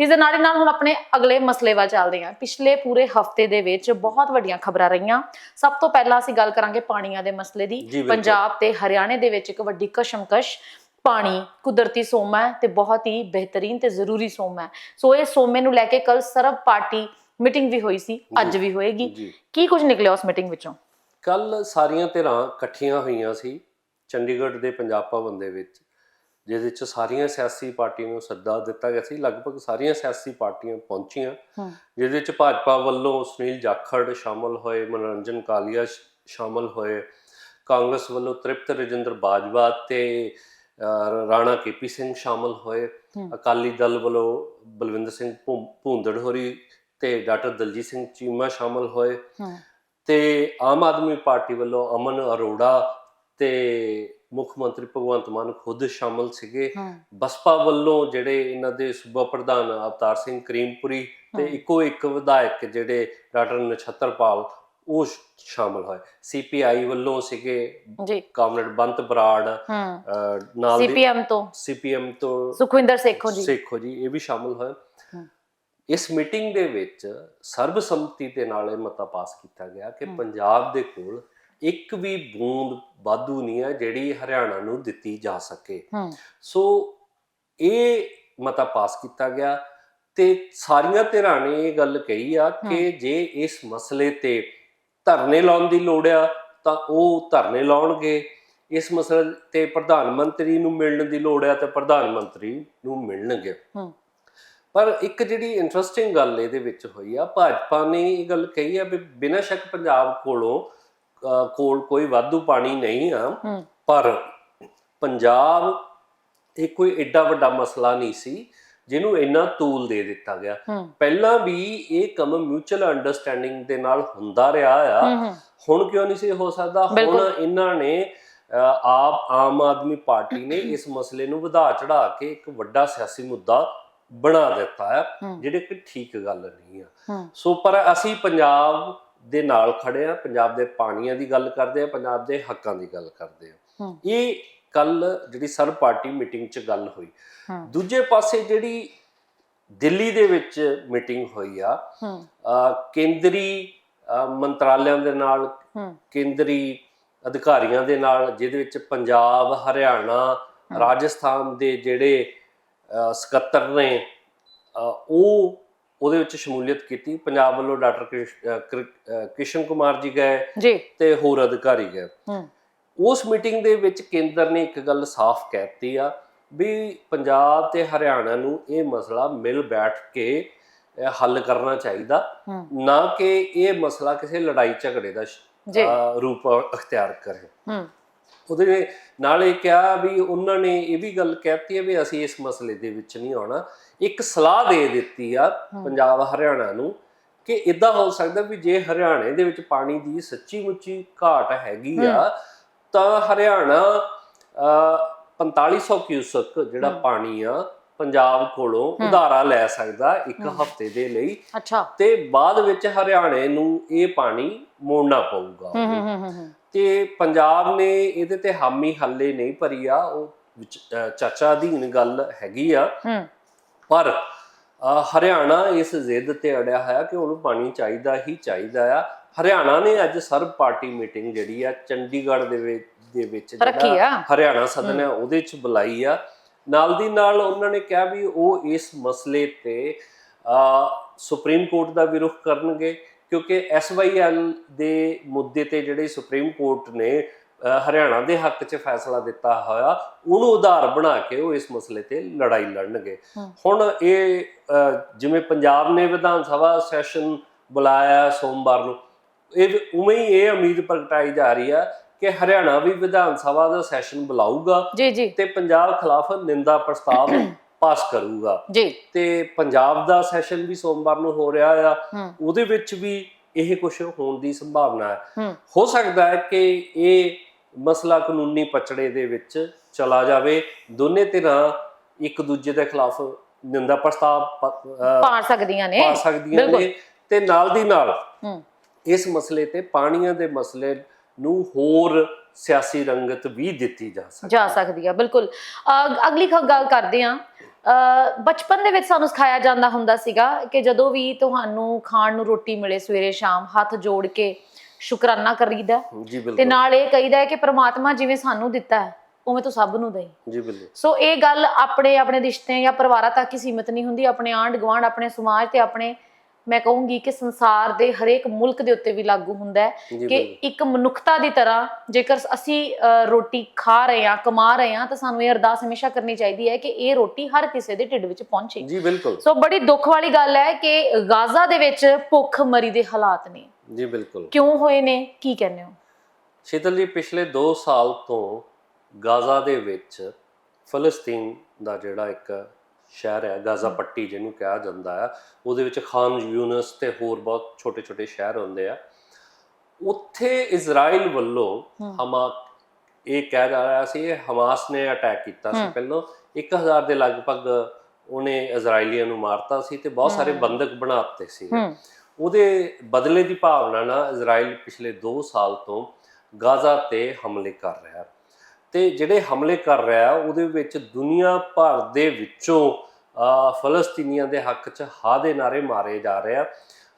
ਇਸ ਦੇ ਨਾਲ ਹੀ ਨਾਲ ਹੁਣ ਆਪਣੇ ਅਗਲੇ ਮਸਲੇ ਵੱਲ ਚੱਲਦੇ ਹਾਂ। ਪਿਛਲੇ ਪੂਰੇ ਹਫ਼ਤੇ ਦੇ ਵਿੱਚ ਬਹੁਤ ਵੱਡੀਆਂ ਖਬਰਾਂ ਰਹੀਆਂ। ਸਭ ਤੋਂ ਪਹਿਲਾਂ ਅਸੀਂ ਗੱਲ ਕਰਾਂਗੇ ਪਾਣੀਆਂ ਦੇ ਮਸਲੇ ਦੀ। ਪੰਜਾਬ ਤੇ ਹਰਿਆਣੇ ਦੇ ਵਿੱਚ ਇੱਕ ਵੱਡੀ ਕਸ਼ਮਕਸ਼। ਪਾਣੀ ਕੁਦਰਤੀ ਸੋਮਾ ਹੈ ਤੇ ਬਹੁਤ ਹੀ ਬਿਹਤਰੀਨ ਤੇ ਜ਼ਰੂਰੀ ਸੋਮਾ ਹੈ। ਸੋ ਇਹ ਸੋਮੇ ਨੂੰ ਲੈ ਕੇ ਕੱਲ ਸਰਬ ਪਾਰਟੀ ਮੀਟਿੰਗ ਵੀ ਹੋਈ ਸੀ ਅੱਜ। ਵੀ ਹੋਏਗੀ। ਕੀ ਕੁਝ ਨਿਕਲਿਆ ਉਸ ਮੀਟਿੰਗ ਵਿੱਚੋਂ? ਕੱਲ ਸਾਰੀਆਂ ਧਿਰਾਂ ਇਕੱਠੀਆਂ ਹੋਈਆਂ ਸੀ ਚੰਡੀਗੜ੍ਹ ਦੇ ਪੰਜਾਬ ਭਵਨ ਦੇ ਵਿੱਚ ਜਿਹਦੇ ਵਿੱਚ ਸਾਰੀਆਂ ਸਿਆਸੀ ਪਾਰਟੀਆਂ ਨੂੰ ਸੱਦਾ ਦਿੱਤਾ ਗਿਆ ਸੀ। ਲਗਭਗ ਸਾਰੀਆਂ ਸਿਆਸੀ ਪਾਰਟੀਆਂ ਪਹੁੰਚੀਆਂ। ਜਿਹਦੇ ਵਿੱਚ ਭਾਜਪਾ ਵੱਲੋਂ ਸੁਨੀਲ ਜਾਖੜ ਸ਼ਾਮਲ ਹੋਏ ਮਨੋਰੰਜਨ ਕਾਲੀਆ ਸ਼ਾਮਲ ਹੋਏ ਕਾਂਗਰਸ ਵੱਲੋਂ ਤ੍ਰਿਪਤ ਰਜਿੰਦਰ ਬਾਜਵਾ ਤੇ ਰਾਣਾ ਕੇਪੀ ਸਿੰਘ ਸ਼ਾਮਲ ਹੋਏ। ਅਕਾਲੀ ਦਲ ਵੱਲੋਂ ਬਲਵਿੰਦਰ ਸਿੰਘ ਭੂੰਦੜ ਹੋਰੀ ਤੇ ਡਾਕਟਰ ਦਲਜੀਤ ਸਿੰਘ ਚੀਮਾ ਸ਼ਾਮਲ ਹੋਏ। ਤੇ ਆਮ ਆਦਮੀ ਪਾਰਟੀ ਵੱਲੋਂ ਅਮਨ ਅਰੋੜਾ ਤੇ ਮੁੱਖ ਮੰਤਰੀ ਭਗਵੰਤ ਮਾਨ ਖੁਦ ਸ਼ਾਮਲ ਸੀਗੇ। ਬਸਪਾ ਵੱਲੋਂ ਜਿਹੜੇ ਇਹਨਾਂ ਦੇ ਸੂਬਾ ਪ੍ਰਧਾਨ ਅਵਤਾਰ ਸਿੰਘ ਕਰੀਮਪੁਰੀ ਤੇ। ਇੱਕੋ ਇੱਕ ਵਿਧਾਇਕ ਜਿਹੜੇ ਡਾਕਟਰ ਨਛੱਤਰਪਾਲ ਉਹ ਸ਼ਾਮਲ ਹੋਏ। ਸੀਪੀਆਈ ਵੱਲੋਂ ਸੀਗੇ ਜੀ। ਕਾਮਰੇਡ ਬੰਤ ਬਰਾੜ ਨਾਲ ਦੀ ਸੀਪੀਐਮ ਤੋਂ। ਸੀਪੀਐਮ ਤੋਂ ਸੁਖਵਿੰਦਰ ਸੇਖੋਂ ਜੀ। ਸੇਖੋ ਜੀ ਇਹ ਵੀ ਸ਼ਾਮਲ ਹੋਏ। ਇਸ ਮੀਟਿੰਗ ਦੇ ਵਿੱਚ ਸਰਬਸੰਮਤੀ ਦੇ ਨਾਲ ਇਹ ਮਤਾ ਪਾਸ ਕੀਤਾ ਗਿਆ ਕਿ। ਪੰਜਾਬ ਦੇ ਕੋਲ ਇੱਕ ਵੀ ਬੂੰਦ ਵਾਧੂ ਨਹੀਂ ਹੈ ਜਿਹੜੀ ਹਰਿਆਣਾ ਨੂੰ ਦਿੱਤੀ ਜਾ ਸਕੇ। ਸੋ ਇਹ ਮਤਾ ਪਾਸ ਕੀਤਾ ਗਿਆ ਤੇ ਸਾਰੀਆਂ ਧਿਰਾਂ ਨੇ ਇਹ ਗੱਲ ਕਹੀ ਆ ਕਿ ਜੇ ਇਸ ਮਸਲੇ ਤੇ ਧਰਨੇ ਲਾਉਣ ਦੀ ਲੋੜ ਆ ਤਾਂ ਉਹ ਧਰਨੇ ਲਾਉਣਗੇ। ਇਸ ਮਸਲੇ ਤੇ ਪ੍ਰਧਾਨ ਮੰਤਰੀ ਨੂੰ ਮਿਲਣ ਦੀ ਲੋੜ ਆ ਤਾਂ ਪ੍ਰਧਾਨ ਮੰਤਰੀ ਨੂੰ ਮਿਲਣਗੇ। ਪਰ ਇੱਕ ਜਿਹੜੀ ਇੰਟਰਸਟਿੰਗ ਗੱਲ ਇਹਦੇ ਵਿੱਚ ਹੋਈ ਆ ਭਾਜਪਾ ਨੇ ਇਹ ਗੱਲ ਕਹੀ ਆ ਵੀ ਬਿਨਾਂ ਸ਼ੱਕ ਪੰਜਾਬ ਕੋਲੋਂ ਕੋਲ ਕੋਈ ਵਾਧੂ ਪਾਣੀ ਨਹੀਂ ਆ ਪਰ ਪੰਜਾਬ ਇਹ ਕੋਈ ਐਡਾ ਵੱਡਾ ਮਸਲਾ ਨਹੀਂ ਸੀ। ਜਿਹਨੂੰ ਇੰਨਾ ਤੂਲ ਦੇ ਦਿੱਤਾ ਗਿਆ। ਪਹਿਲਾਂ ਵੀ ਇਹ ਕੰਮ ਮਿਊਚੁਅਲ ਅੰਡਰਸਟੈਂਡਿੰਗ ਦੇ ਨਾਲ ਹੁੰਦਾ ਰਿਹਾ ਆ। ਹੁਣ ਕਿਉਂ ਨਹੀਂ ਸੀ ਹੋ ਸਕਦਾ? ਹੁਣ। ਇਹਨਾਂ ਨੇ ਆਪ ਆਮ ਆਦਮੀ ਪਾਰਟੀ ਨੇ ਇਸ ਮਸਲੇ ਨੂੰ ਵਧਾ ਚੜਾ ਕੇ ਇੱਕ ਵੱਡਾ ਸਿਆਸੀ ਮੁੱਦਾ ਬਣਾ ਦਿੱਤਾ ਹੈ। ਜਿਹੜੇ ਕਿ ਠੀਕ ਗੱਲ ਨਹੀਂ ਆ। ਸੋ ਪਰ ਅਸੀਂ ਪੰਜਾਬ ਦੇ ਨਾਲ ਖੜੇ ਆ ਪੰਜਾਬ ਦੇ ਪਾਣੀਆਂ ਦੀ ਗੱਲ ਕਰਦੇ ਆ ਪੰਜਾਬ ਦੇ ਹੱਕਾਂ ਦੀ ਗੱਲ ਕਰਦੇ ਆ। ਇਹ ਕੱਲ ਜਿਹੜੀ ਸਰਬ ਪਾਰਟੀ ਮੀਟਿੰਗ 'ਚ ਗੱਲ ਹੋਈ ਦੂਜੇ ਪਾਸੇ ਜਿਹੜੀ ਦਿੱਲੀ ਦੇ ਵਿੱਚ ਮੀਟਿੰਗ ਹੋਈ ਆ ਕੇਂਦਰੀ ਮੰਤਰਾਲਿਆਂ ਦੇ ਨਾਲ ਕੇਂਦਰੀ ਅਧਿਕਾਰੀਆਂ ਦੇ ਨਾਲ ਜਿਹਦੇ ਵਿੱਚ ਪੰਜਾਬ ਹਰਿਆਣਾ। ਰਾਜਸਥਾਨ ਦੇ ਜਿਹੜੇ ਸਕੱਤਰ ਨੇ ਉਹ ਉਹਦੇ ਵਿੱਚ ਸ਼ਮੂਲੀਅਤ ਕੀਤੀ। ਪੰਜਾਬ ਵੱਲੋਂ ਡਾਕਟਰ ਕ੍ਰਿਸ਼ਨ ਕੁਮਾਰ ਜੀ ਗਏ ਜੀ। ਤੇ ਹੋਰ ਅਧਿਕਾਰੀ ਗਏ। ਉਸ ਮੀਟਿੰਗ ਦੇ ਵਿੱਚ ਕੇਂਦਰ ਨੇ ਇੱਕ ਗੱਲ ਸਾਫ਼ ਕਹਿਤੀ ਆ ਵੀ ਪੰਜਾਬ ਤੇ ਹਰਿਆਣਾ ਨੂੰ ਇਹ ਮਸਲਾ ਮਿਲ ਬੈਠ ਕੇ ਹੱਲ ਕਰਨਾ ਚਾਹੀਦਾ। ਨਾ ਕਿ ਇਹ ਮਸਲਾ ਕਿਸੇ ਲੜਾਈ ਝਗੜੇ ਦਾ ਰੂਪ ਅਖਤਿਆਰ ਕਰੇ। ਉਹਦੇ ਨਾਲ ਇਹ ਕਿਹਾ ਵੀ ਉਹਨਾਂ ਨੇ ਇਹ ਵੀ ਗੱਲ ਕਹਿਤੀ ਹੈ ਵੀ ਅਸੀਂ ਇਸ ਮਸਲੇ ਦੇ ਵਿੱਚ ਨਹੀਂ ਆਉਣਾ। ਇੱਕ ਸਲਾਹ ਦੇ ਦਿੱਤੀ ਆ ਪੰਜਾਬ ਹਰਿਆਣਾ ਨੂੰ ਕਿ ਇਦਾਂ ਹੋ ਸਕਦਾ ਵੀ ਜੇ ਹਰਿਆਣੇ ਦੇ ਵਿੱਚ ਪਾਣੀ ਦੀ ਸੱਚੀ ਮੁੱਚੀ ਘਾਟ ਹੈਗੀ ਆ ਤਾਂ ਹਰਿਆਣਾ 4500 ਕਿਊਸਕ ਜਿਹੜਾ ਪਾਣੀ ਆ ਪੰਜਾਬ ਕੋਲੋਂ ਉਧਾਰਾ ਲੈ ਸਕਦਾ ਇੱਕ ਹਫ਼ਤੇ ਦੇ ਲਈ। ਅੱਛਾ। ਤੇ ਬਾਅਦ ਵਿੱਚ ਹਰਿਆਣੇ ਨੂੰ ਇਹ ਪਾਣੀ ਮੋੜਨਾ ਪਊਗਾ। ਤੇ ਪੰਜਾਬ ਨੇ ਇਹਦੇ ਤੇ ਹਾਮੀ ਹੱਲੇ ਨਹੀਂ ਭਰੀ ਆ ਉਹ ਚਾਚਾ ਅਧੀਨ ਗੱਲ ਹੈਗੀ ਆ। ਪਰ ਹਰਿਆਣਾ ਇਸ ਜ਼ਿੱਦ ਤੇ ਅੜਿਆ ਹੋਇਆ ਕਿ ਉਹਨੂੰ ਪਾਣੀ ਚਾਹੀਦਾ ਹੀ ਚਾਹੀਦਾ ਆ। ਹਰਿਆਣਾ ਨੇ ਅੱਜ ਸਰਬ ਪਾਰਟੀ ਮੀਟਿੰਗ ਜਿਹੜੀ ਆ ਚੰਡੀਗੜ੍ਹ ਦੇ ਵਿੱਚ ਦੇ ਵਿੱਚ ਆ। ਹਰਿਆਣਾ ਸਦਨ ਹੈ ਉਹਦੇ ਚ ਬੁਲਾਈ ਆ ਨਾਲ ਦੀ ਨਾਲ ਉਹਨਾਂ ਨੇ ਕਿਹਾ ਵੀ ਉਹ ਇਸ ਮਸਲੇ ਤੇ ਸੁਪਰੀਮ ਕੋਰਟ ਦਾ ਵੀ ਰੁਖ ਕਰਨਗੇ ਕਿਉਂਕਿ ਐਸਵਾਈਐਲ ਦੇ ਮੁੱਦੇ ਤੇ ਜਿਹੜੇ ਸੁਪਰੀਮ ਕੋਰਟ ਨੇ ਹਰਿਆਣਾ ਦੇ ਹੱਕ 'ਚ ਫੈਸਲਾ ਦਿੱਤਾ ਹੋਇਆ ਉਹਨੂੰ ਉਧਾਰ ਬਣਾ ਕੇ ਉਹ ਇਸ ਮਸਲੇ ਤੇ ਲੜਾਈ ਲੜਨਗੇ। ਹੁਣ ਇਹ ਜਿਵੇਂ ਪੰਜਾਬ ਨੇ ਵਿਧਾਨ ਸਭਾ ਸੈਸ਼ਨ ਬੁਲਾਇਆ ਸੋਮਵਾਰ ਨੂੰ ਇਹ ਉਵੇਂ ਹੀ ਇਹ ਉਮੀਦ ਪ੍ਰਗਟਾਈ ਜਾ ਰਹੀ ਆ ਕਿ ਹਰਿਆਣਾ ਵੀ ਵਿਧਾਨ ਸਭਾ ਦਾ ਸੈਸ਼ਨ ਬੁਲਾਊਗਾ ਜੀ ਜੀ। ਤੇ ਪੰਜਾਬ ਖਿਲਾਫ ਨਿੰਦਾ ਪ੍ਰਸਤਾਵ ਪਾਸ ਕਰੂਗਾ। ਜੀ। ਤੇ ਪੰਜਾਬ ਦਾ ਸੈਸ਼ਨ ਵੀ ਸੋਮਵਾਰ ਨੂੰ ਹੋ ਰਿਹਾ ਆ। ਉਹਦੇ ਵਿੱਚ ਵੀ ਇਹ ਕੁਝ ਹੋਣ ਦੀ ਸੰਭਾਵਨਾ ਹੈ। ਹੂੰ। ਸਕਦਾ ਹੈ ਕਿ ਇਹ ਮਸਲਾ ਕਾਨੂੰਨੀ ਪਚੜੇ ਦੇ ਵਿੱਚ ਚਲਾ ਜਾਵੇ। ਦੋਨੇ ਧਿਰਾਂ ਇੱਕ ਦੂਜੇ ਦੇ ਖਿਲਾਫ ਨਿੰਦਾ ਪ੍ਰਸਤਾਵ ਪ- ਸਕਦੀਆਂ ਨੇ। ਪਾ ਸਕਦੀਆਂ। ਨੇ ਤੇ ਨਾਲ ਦੀ ਨਾਲ ਇਸ ਮਸਲੇ ਤੇ ਪਾਣੀਆਂ ਦੇ ਮਸਲੇ ਨੂੰ ਹੋਰ ਸਿਆਸੀ ਰੰਗਤ ਵੀ ਦਿੱਤੀ ਜਾ ਸਕਦੀ ਜਾ ਸਕਦੀ ਆ ਬਿਲਕੁਲ। ਅਗਲੀ ਗੱਲ ਕਰਦੇ ਆ। ਬਚਪਨ ਦੇ ਵਿੱਚ ਸਾਨੂੰ ਸਿਖਾਇਆ ਜਾਂਦਾ ਹੁੰਦਾ ਸੀਗਾ ਕਿ ਜਦੋਂ ਵੀ ਤੁਹਾਨੂੰ ਖਾਣ ਨੂੰ ਰੋਟੀ ਮਿਲੇ ਸਵੇਰੇ ਸ਼ਾਮ ਹੱਥ ਜੋੜ ਕੇ ਸ਼ੁਕਰਾਨਾ ਕਰੀਦਾ ਤੇ ਨਾਲ ਇਹ ਕਹੀਦਾ ਹੈ ਕਿ ਪ੍ਰਮਾਤਮਾ ਜਿਵੇਂ ਸਾਨੂੰ ਦਿੱਤਾ ਹੈ ਉਵੇਂ ਤੂੰ ਸਭ ਨੂੰ ਦੇ ਜੀ ਬਿਲਕੁਲ। ਸੋ ਇਹ ਗੱਲ ਆਪਣੇ ਆਪਣੇ ਰਿਸ਼ਤੇ ਜਾਂ ਪਰਿਵਾਰਾਂ ਤੱਕ ਹੀ ਸੀਮਿਤ ਨਹੀਂ ਹੁੰਦੀ ਆਪਣੇ ਆਂਢ ਗੁਆਂਢ ਆਪਣੇ ਸਮਾਜ ਤੇ ਆਪਣੇ ਮੈਂ ਕਹੂੰਗੀ ਕਿ ਸੰਸਾਰ ਦੇ ਹਰੇਕ ਮੁਲਕ ਦੇ ਉੱਤੇ ਵੀ ਲਾਗੂ ਹੁੰਦਾ ਹੈ ਕਿ ਇੱਕ ਮਨੁੱਖਤਾ ਦੀ ਤਰ੍ਹਾਂ ਜੇਕਰ ਅਸੀਂ ਰੋਟੀ ਖਾ ਰਹੇ ਹਾਂ ਕਮਾ ਰਹੇ ਹਾਂ ਤਾਂ ਸਾਨੂੰ ਇਹ ਅਰਦਾਸ ਹਮੇਸ਼ਾ ਕਰਨੀ ਚਾਹੀਦੀ ਹੈ ਕਿ ਇਹ ਰੋਟੀ ਹਰ ਕਿਸੇ ਦੇ ਢਿੱਡ ਵਿੱਚ ਪਹੁੰਚੇ। ਜੀ ਬਿਲਕੁਲ। ਸੋ ਬੜੀ ਦੁੱਖ ਵਾਲੀ ਗੱਲ ਹੈ ਕਿ ਗਾਜ਼ਾ ਦੇ ਵਿੱਚ ਭੁੱਖ ਮਰੀ ਦੇ ਹਾਲਾਤ ਨੇ। ਜੀ ਬਿਲਕੁਲ। ਕਿਉਂ ਹੋਏ ਨੇ? ਕੀ ਕਹਿੰਦੇ ਹੋ? ਸ਼ੀਤਲ ਜੀ ਪਿਛਲੇ 2 ਸਾਲ ਤੋਂ ਗਾਜ਼ਾ ਦੇ ਵਿੱਚ ਫਲਸਤੀਨ ਦਾ ਜਿਹੜਾ ਇੱਕ ਸ਼ਹਿਰ ਹੈ ਗਾਜ਼ਾ ਪੱਟੀ ਜਿਹਨੂੰ ਕਿਹਾ ਜਾਂਦਾ ਹੈ। ਉਹਦੇ ਵਿੱਚ ਖਾਨ ਯੂਨਸ ਤੇ ਹੋਰ ਬਹੁਤ ਛੋਟੇ-ਛੋਟੇ ਸ਼ਹਿਰ ਹੁੰਦੇ ਆ। ਉੱਥੇ ਇਜ਼ਰਾਈਲ ਵੱਲੋਂ ਹਮ। ਇਹ ਕਹਿ ਜਾ ਰਿਹਾ ਸੀ ਇਹ ਹਮਾਸ ਨੇ ਅਟੈਕ ਕੀਤਾ ਸੀ। ਪਹਿਲਾਂ। 1000 ਦੇ ਲਗਭਗ ਉਹਨੇ ਇਜ਼ਰਾਈਲੀਆਂ ਨੂੰ ਮਾਰਤਾ ਸੀ ਤੇ ਬਹੁਤ ਸਾਰੇ। ਬੰਦਕ ਬਣਾਤੇ ਸੀ। ਉਹਦੇ ਬਦਲੇ ਦੀ ਭਾਵਨਾ ਨਾਲ ਇਜ਼ਰਾਈਲ ਪਿਛਲੇ 2 ਸਾਲ ਤੋਂ ਗਾਜ਼ਾ ਤੇ ਹਮਲੇ ਕਰ ਰਿਹਾ। ਤੇ ਜਿਹੜੇ ਹਮਲੇ ਕਰ ਰਿਹਾ ਉਹਦੇ ਵਿੱਚ ਦੁਨੀਆ ਭਰ ਦੇ ਵਿੱਚੋਂ ਫਲਸਤੀਨੀਆਂ ਦੇ ਹੱਕ 'ਚ ਹਾ ਦੇ ਨਾਰੇ ਮਾਰੇ ਜਾ ਰਹੇ ਆ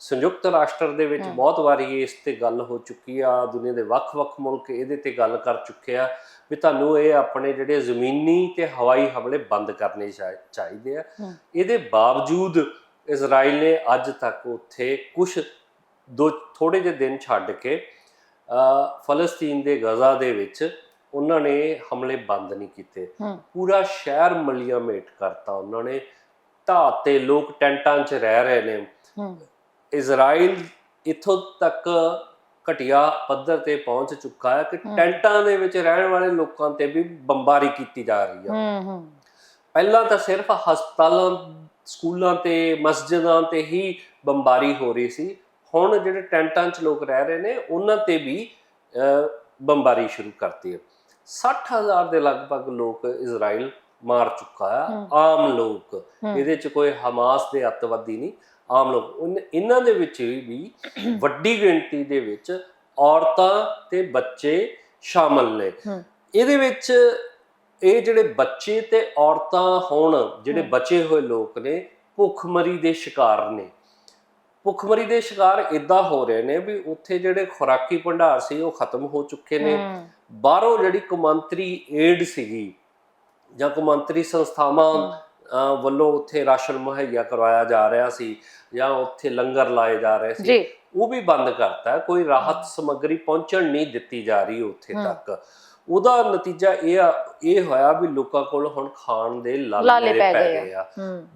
ਸੰਯੁਕਤ ਰਾਸ਼ਟਰ ਦੇ ਵਿੱਚ। ਬਹੁਤ ਵਾਰੀ ਇਸ ਤੇ ਗੱਲ ਹੋ ਚੁੱਕੀ ਆ ਦੁਨੀਆ ਦੇ ਵੱਖ-ਵੱਖ ਮੁਲਕ ਇਹਦੇ ਤੇ ਗੱਲ ਕਰ ਚੁੱਕੇ ਆ ਵੀ ਤੁਹਾਨੂੰ ਇਹ ਆਪਣੇ ਜਿਹੜੇ ਜ਼ਮੀਨੀ ਤੇ ਹਵਾਈ ਹਮਲੇ ਬੰਦ ਕਰਨੇ ਚਾਹੀ- ਚਾਹੀਦੇ ਆ। ਇਹਦੇ ਬਾਵਜੂਦ ਇਜ਼ਰਾਈਲ ਨੇ ਅੱਜ ਤੱਕ ਉੱਥੇ ਕੁਝ ਦੋ ਥੋੜੇ ਜਿਹੇ ਦਿਨ ਛੱਡ ਕੇ ਫਲਸਤੀਨ ਦੇ ਗਜ਼ਾ ਦੇ ਵਿੱਚ ਉਹਨਾਂ ਨੇ ਹਮਲੇ ਬੰਦ ਨਹੀਂ ਕੀਤੇ। ਪੂਰਾ ਸ਼ਹਿਰ ਮਲੀਆਂ ਮੇਟ ਕਰਤਾ ਉਹਨਾਂ ਨੇ। ਢਾਹ ਤੇ ਲੋਕ ਟੈਂਟਾਂ 'ਚ ਰਹਿ ਰਹੇ ਨੇ। ਇਜ਼ਰਾਈਲ ਇੱਥੋਂ ਤੱਕ ਘਟੀਆ ਪੱਧਰ ਤੇ ਪਹੁੰਚ ਚੁੱਕਾ ਹੈ ਕਿ। ਟੈਂਟਾਂ ਦੇ ਵਿੱਚ ਰਹਿਣ ਵਾਲੇ ਲੋਕਾਂ ਤੇ ਵੀ ਬੰਬਾਰੀ ਕੀਤੀ ਜਾ ਰਹੀ ਹੈ ਪਹਿਲਾਂ ਤਾਂ ਸਿਰਫ ਹਸਪਤਾਲਾਂ ਸਕੂਲਾਂ ਤੇ ਮਸਜਿਦਾਂ ਤੇ ਹੀ ਬੰਬਾਰੀ ਹੋ ਰਹੀ ਸੀ। ਹੁਣ ਜਿਹੜੇ ਟੈਂਟਾਂ 'ਚ ਲੋਕ ਰਹਿ ਰਹੇ ਨੇ ਉਹਨਾਂ ਤੇ ਵੀ ਬੰਬਾਰੀ ਸ਼ੁਰੂ ਕਰਤੀ ਹੈ। 60000 ਦੇ ਲਗਭਗ ਲੋਕ ਇਜ਼ਰਾਈਲ ਮਾਰ ਚੁੱਕਾ ਹੈ। ਆਮ ਲੋਕ। ਇਹਦੇ 'ਚ ਕੋਈ ਹਮਾਸ ਦੇ ਅੱਤਵਾਦੀ ਨਹੀਂ ਆਮ ਲੋਕ ਇਹਨਾਂ ਦੇ ਵਿੱਚ ਵੀ ਵੱਡੀ ਗਿਣਤੀ ਦੇ ਵਿੱਚ ਔਰਤਾਂ ਤੇ ਬੱਚੇ ਸ਼ਾਮਲ ਨੇ। ਇਹਦੇ ਵਿੱਚ ਇਹ ਜਿਹੜੇ ਬੱਚੇ ਤੇ ਔਰਤਾਂ ਹੁਣ ਜਿਹੜੇ। ਬਚੇ ਹੋਏ ਲੋਕ ਨੇ ਭੁੱਖਮਰੀ ਦੇ ਸ਼ਿਕਾਰ ਨੇ ਭੁੱਖਮਰੀ ਦੇ ਸ਼ਿਕਾਰ ਇਦਾਂ ਹੋ ਰਹੇ ਨੇ ਵੀ ਉੱਥੇ ਜਿਹੜੇ ਖੁਰਾਕੀ ਭੰਡਾਰ ਸੀ ਉਹ ਖਤਮ ਹੋ ਚੁੱਕੇ ਨੇ। ਬਾਹਰੋਂ ਜਿਹੜੀ ਕੌਮਾਂਤਰੀ ਏਡ ਸੀਗੀ ਜਾਂ ਕੌਮਾਂਤਰੀ ਸੰਸਥਾਵਾਂ ਵੱਲੋਂ ਉੱਥੇ ਰਾਸ਼ਨ ਮੁਹੱਈਆ ਕਰਵਾਇਆ ਜਾ ਰਿਹਾ ਸੀ ਜਾਂ ਉੱਥੇ ਲੰਗਰ ਲਾਏ ਜਾ ਰਹੇ ਸੀ ਉਹ ਵੀ ਬੰਦ ਕਰਤਾ। ਕੋਈ ਰਾਹਤ ਸਮੱਗਰੀ ਪਹੁੰਚਣ ਨਹੀਂ ਦਿੱਤੀ ਜਾ ਰਹੀ ਉੱਥੇ। ਤੱਕ। ਉਹਦਾ ਨਤੀਜਾ ਇਹ ਆ ਇਹ ਹੋਇਆ ਵੀ ਲੋਕਾਂ ਕੋਲ ਹੁਣ ਖਾਣ ਦੇ ਲਾਲੇ ਪੈ ਗਏ ਆ।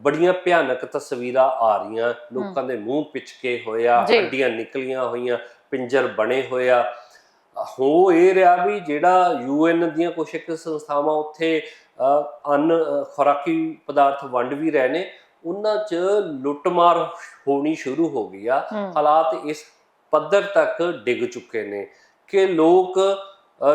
ਬੜੀਆਂ ਭਿਆਨਕ ਤਸਵੀਰਾਂ ਆ ਰਹੀਆਂ ਲੋਕਾਂ ਦੇ ਮੂੰਹ ਪਿਚਕੇ ਹੋਇਆ। ਹੱਡੀਆਂ ਨਿਕਲੀਆਂ ਹੋਈਆਂ ਪਿੰਜਰ ਬਣੇ ਹੋਇਆ ਹੋ ਇਹ ਰਿਹਾ ਵੀ ਜਿਹੜਾ ਯੂਐਨ ਦੀਆਂ ਕੁਝ ਇੱਕ ਸੰਸਥਾਵਾਂ ਉੱਥੇ ਅੰਨ ਖੁਰਾਕੀ ਪਦਾਰਥ ਵੰਡ ਵੀ ਰਹੇ ਨੇ ਉਹਨਾਂ 'ਚ ਲੁੱਟਮਾਰ ਹੋਣੀ ਸ਼ੁਰੂ ਹੋ ਗਈ ਆ। ਹਾਲਾਤ ਇਸ ਪੱਧਰ ਤੱਕ ਡਿੱਗ ਚੁੱਕੇ ਨੇ ਕਿ ਲੋਕ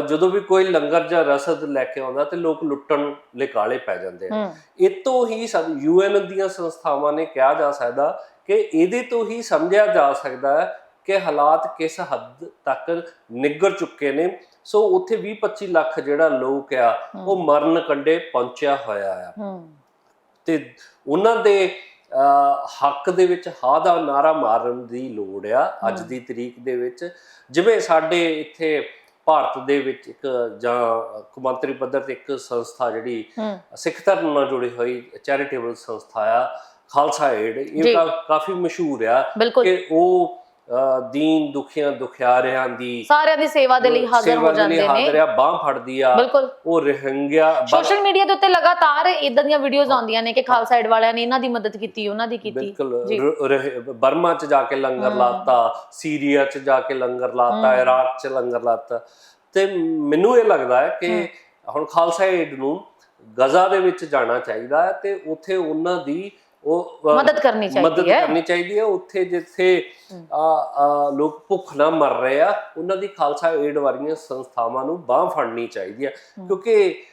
ਜਦੋਂ ਵੀ ਕੋਈ ਲੰਗਰ ਜਾਂ ਰਸਦ ਲੈ ਕੇ ਆਉਂਦਾ ਤੇ ਲੋਕ ਲੁੱਟਣ ਲਈ ਕਾਲੇ ਪੈ ਜਾਂਦੇ ਆ। ਹੂੰ। ਇਹ ਤੋਂ ਹੀ ਯੂਐਨ ਦੀਆਂ ਸੰਸਥਾਵਾਂ ਨੇ ਕਿਹਾ ਜਾ ਸਕਦਾ ਕਿ ਇਹਦੇ ਤੋਂ ਹੀ ਸਮਝਿਆ ਜਾ ਸਕਦਾ ਹੈ ਕਿ ਹਾਲਾਤ ਕਿਸ ਹੱਦ ਤੱਕ ਨਿੱਗਰ ਚੁੱਕੇ ਨੇ। ਸੋ ਉੱਥੇ 20-25 ਲੱਖ ਜਿਹੜਾ ਲੋਕ ਆ ਉਹ ਮਰਨ ਕੰਡੇ ਪਹੁੰਚਿਆ ਹੋਇਆ ਆ। ਤੇ ਉਹਨਾਂ ਦੇ ਹੱਕ ਦੇ ਵਿੱਚ ਹਾਂ ਦਾ ਨਾਰਾ ਮਾਰਨ ਦੀ ਲੋੜ ਆ ਅੱਜ। ਦੀ ਤਰੀਕ ਦੇ ਵਿੱਚ। ਜਿਵੇਂ ਸਾਡੇ ਇੱਥੇ ਭਾਰਤ ਦੇ ਵਿੱਚ ਇੱਕ ਜਾਂ ਕੌਮਾਂਤਰੀ ਪੱਧਰ ਤੇ ਇੱਕ ਸੰਸਥਾ ਜਿਹੜੀ ਸਿੱਖ ਧਰਮ ਨਾਲ ਜੁੜੀ ਹੋਈ ਚੈਰੀਟੇਬਲ ਸੰਸਥਾ ਆ ਖਾਲਸਾ ਏਡ। ਇਹ ਕਾਫੀ ਮਸ਼ਹੂਰ ਆ ਕਿ ਉਹ ਦੀਨ ਦੁਖੀਆਂ ਦੁਖਿਆਰਿਆਂ ਦੀ ਸਾਰਿਆਂ ਦੀ ਸੇਵਾ ਦੇ ਲਈ ਹਾਜ਼ਰ ਸੇਵਾ ਹੋ ਦੇ ਲਈ ਜਾਂਦੇ ਹਾਜ਼ਰ ਨੇ। ਆ ਬਾਹ ਫੜਦੀ ਆ ਉਹ ਰਹਿੰਗਿਆ ਸੋਸ਼ਲ ਮੀਡੀਆ ਦੇ ਉੱਤੇ ਲਗਾਤਾਰ ਇਦਾਂ ਦੀਆਂ ਵੀਡੀਓਜ਼ ਆਉਂਦੀਆਂ ਨੇ ਕਿ ਖਾਲਸਾ ਏਡ ਵਾਲਿਆਂ ਨੇ ਇਹਨਾਂ ਦੀ ਮਦਦ ਕੀਤੀ ਉਹਨਾਂ ਦੀ ਕੀਤੀ। ਬਿਲਕੁਲ ਬਰਮਾ ਚ ਜਾ ਕੇ ਲੰਗਰ। ਲਾਤਾ ਸੀਰੀਆ ਚ ਜਾ ਕੇ ਲੰਗਰ ਲਾਤਾ। ਇਰਾਕ ਚ ਲੰਗਰ ਲਾਤਾ। ਤੇ ਮੈਨੂੰ ਇਹ ਲੱਗਦਾ ਹੈ ਕਿ ਹੁਣ ਖਾਲਸਾ ਏਡ ਨੂੰ ਗਜ਼ਾ ਦੇ ਵਿੱਚ ਜਾਣਾ ਚਾਹੀਦਾ ਹੈ ਤੇ ਉੱਥੇ ਉਹਨਾਂ ਦੀ ਉਹ ਮਦਦ ਕਰਨੀ ਮਦਦ ਚਾਹੀਦੀ ਹੈ। ਕਰਨੀ ਚਾਹੀਦੀ ਹੈ। ਉੱਥੇ ਜਿੱਥੇ। ਆ ਲੋਕ ਭੁੱਖ ਨਾ ਮਰ ਰਹੇ ਆ ਉਹਨਾਂ ਦੀ ਖਾਲਸਾ ਏਡ ਵਰਗੀਆਂ ਸੰਸਥਾਵਾਂ ਨੂੰ ਬਾਹ ਫੜਨੀ ਚਾਹੀਦੀ ਹੈ। ਕਿਉਂਕਿ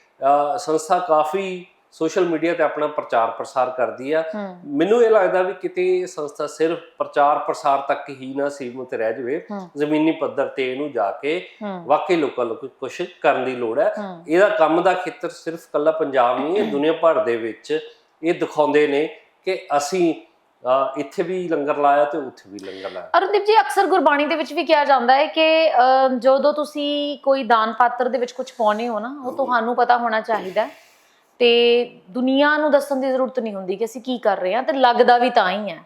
ਸੰਸਥਾ ਕਾਫੀ ਸੋਸ਼ਲ ਮੀਡੀਆ ਤੇ ਆਪਣਾ ਪ੍ਰਚਾਰ ਪ੍ਰਸਾਰ ਕਰਦੀ ਆ। ਹੂੰ। ਮੈਨੂੰ ਇਹ ਲੱਗਦਾ ਵੀ ਕਿਤੇ ਇਹ ਸੰਸਥਾ ਸਿਰਫ ਪ੍ਰਚਾਰ ਪ੍ਰਸਾਰ ਤੱਕ ਹੀ ਨਾ ਸੀਮਿਤ ਰਹਿ ਜਾਵੇ। ਜ਼ਮੀਨੀ ਪੱਧਰ ਤੇ ਇਹਨੂੰ ਜਾ ਕੇ ਹੂੰ। ਵਾਕਈ ਲੋਕਾਂ ਨੂੰ ਕੁਝ ਕਰਨ ਦੀ ਲੋੜ ਹੈ। ਹੂੰ। ਇਹਦਾ ਕੰਮ ਦਾ ਖੇਤਰ ਸਿਰਫ ਕੱਲਾ ਪੰਜਾਬ ਨਹੀਂ ਇਹ ਦੁਨੀਆ ਭਰ ਦੇ ਵਿੱਚ ਇਹ ਦਿਖਾਉਂਦੇ ਨੇ ਕਿ ਅਸੀਂ ਇੱਥੇ ਵੀ ਲੰਗਰ ਲਾਇਆ ਤੇ ਉੱਥੇ ਵੀ ਲੰਗਰ ਲਾਇਆ। ਅਰੁਣਦੀਪ ਜੀ ਅਕਸਰ ਗੁਰਬਾਣੀ ਦੇ ਵਿੱਚ ਵੀ ਕਿਹਾ ਜਾਂਦਾ ਹੈ ਕਿ ਜਦੋਂ ਤੁਸੀਂ ਕੋਈ ਦਾਨ ਪਾਤਰ ਦੇ ਵਿੱਚ ਕੁਝ ਪਾਉਨੇ ਹੋ ਨਾ ਉਹ ਤੁਹਾਨੂੰ ਪਤਾ ਹੋਣਾ ਚਾਹੀਦਾ ਤੇ ਦੁਨੀਆ ਨੂੰ ਦੱਸਣ ਦੀ ਜ਼ਰੂਰਤ ਨਹੀਂ ਹੁੰਦੀ ਕਿ ਅਸੀਂ ਕੀ ਕਰ ਰਹੇ ਹਾਂ ਤੇ ਲੱਗਦਾ ਵੀ ਤਾਂ ਹੀ ਹੈ।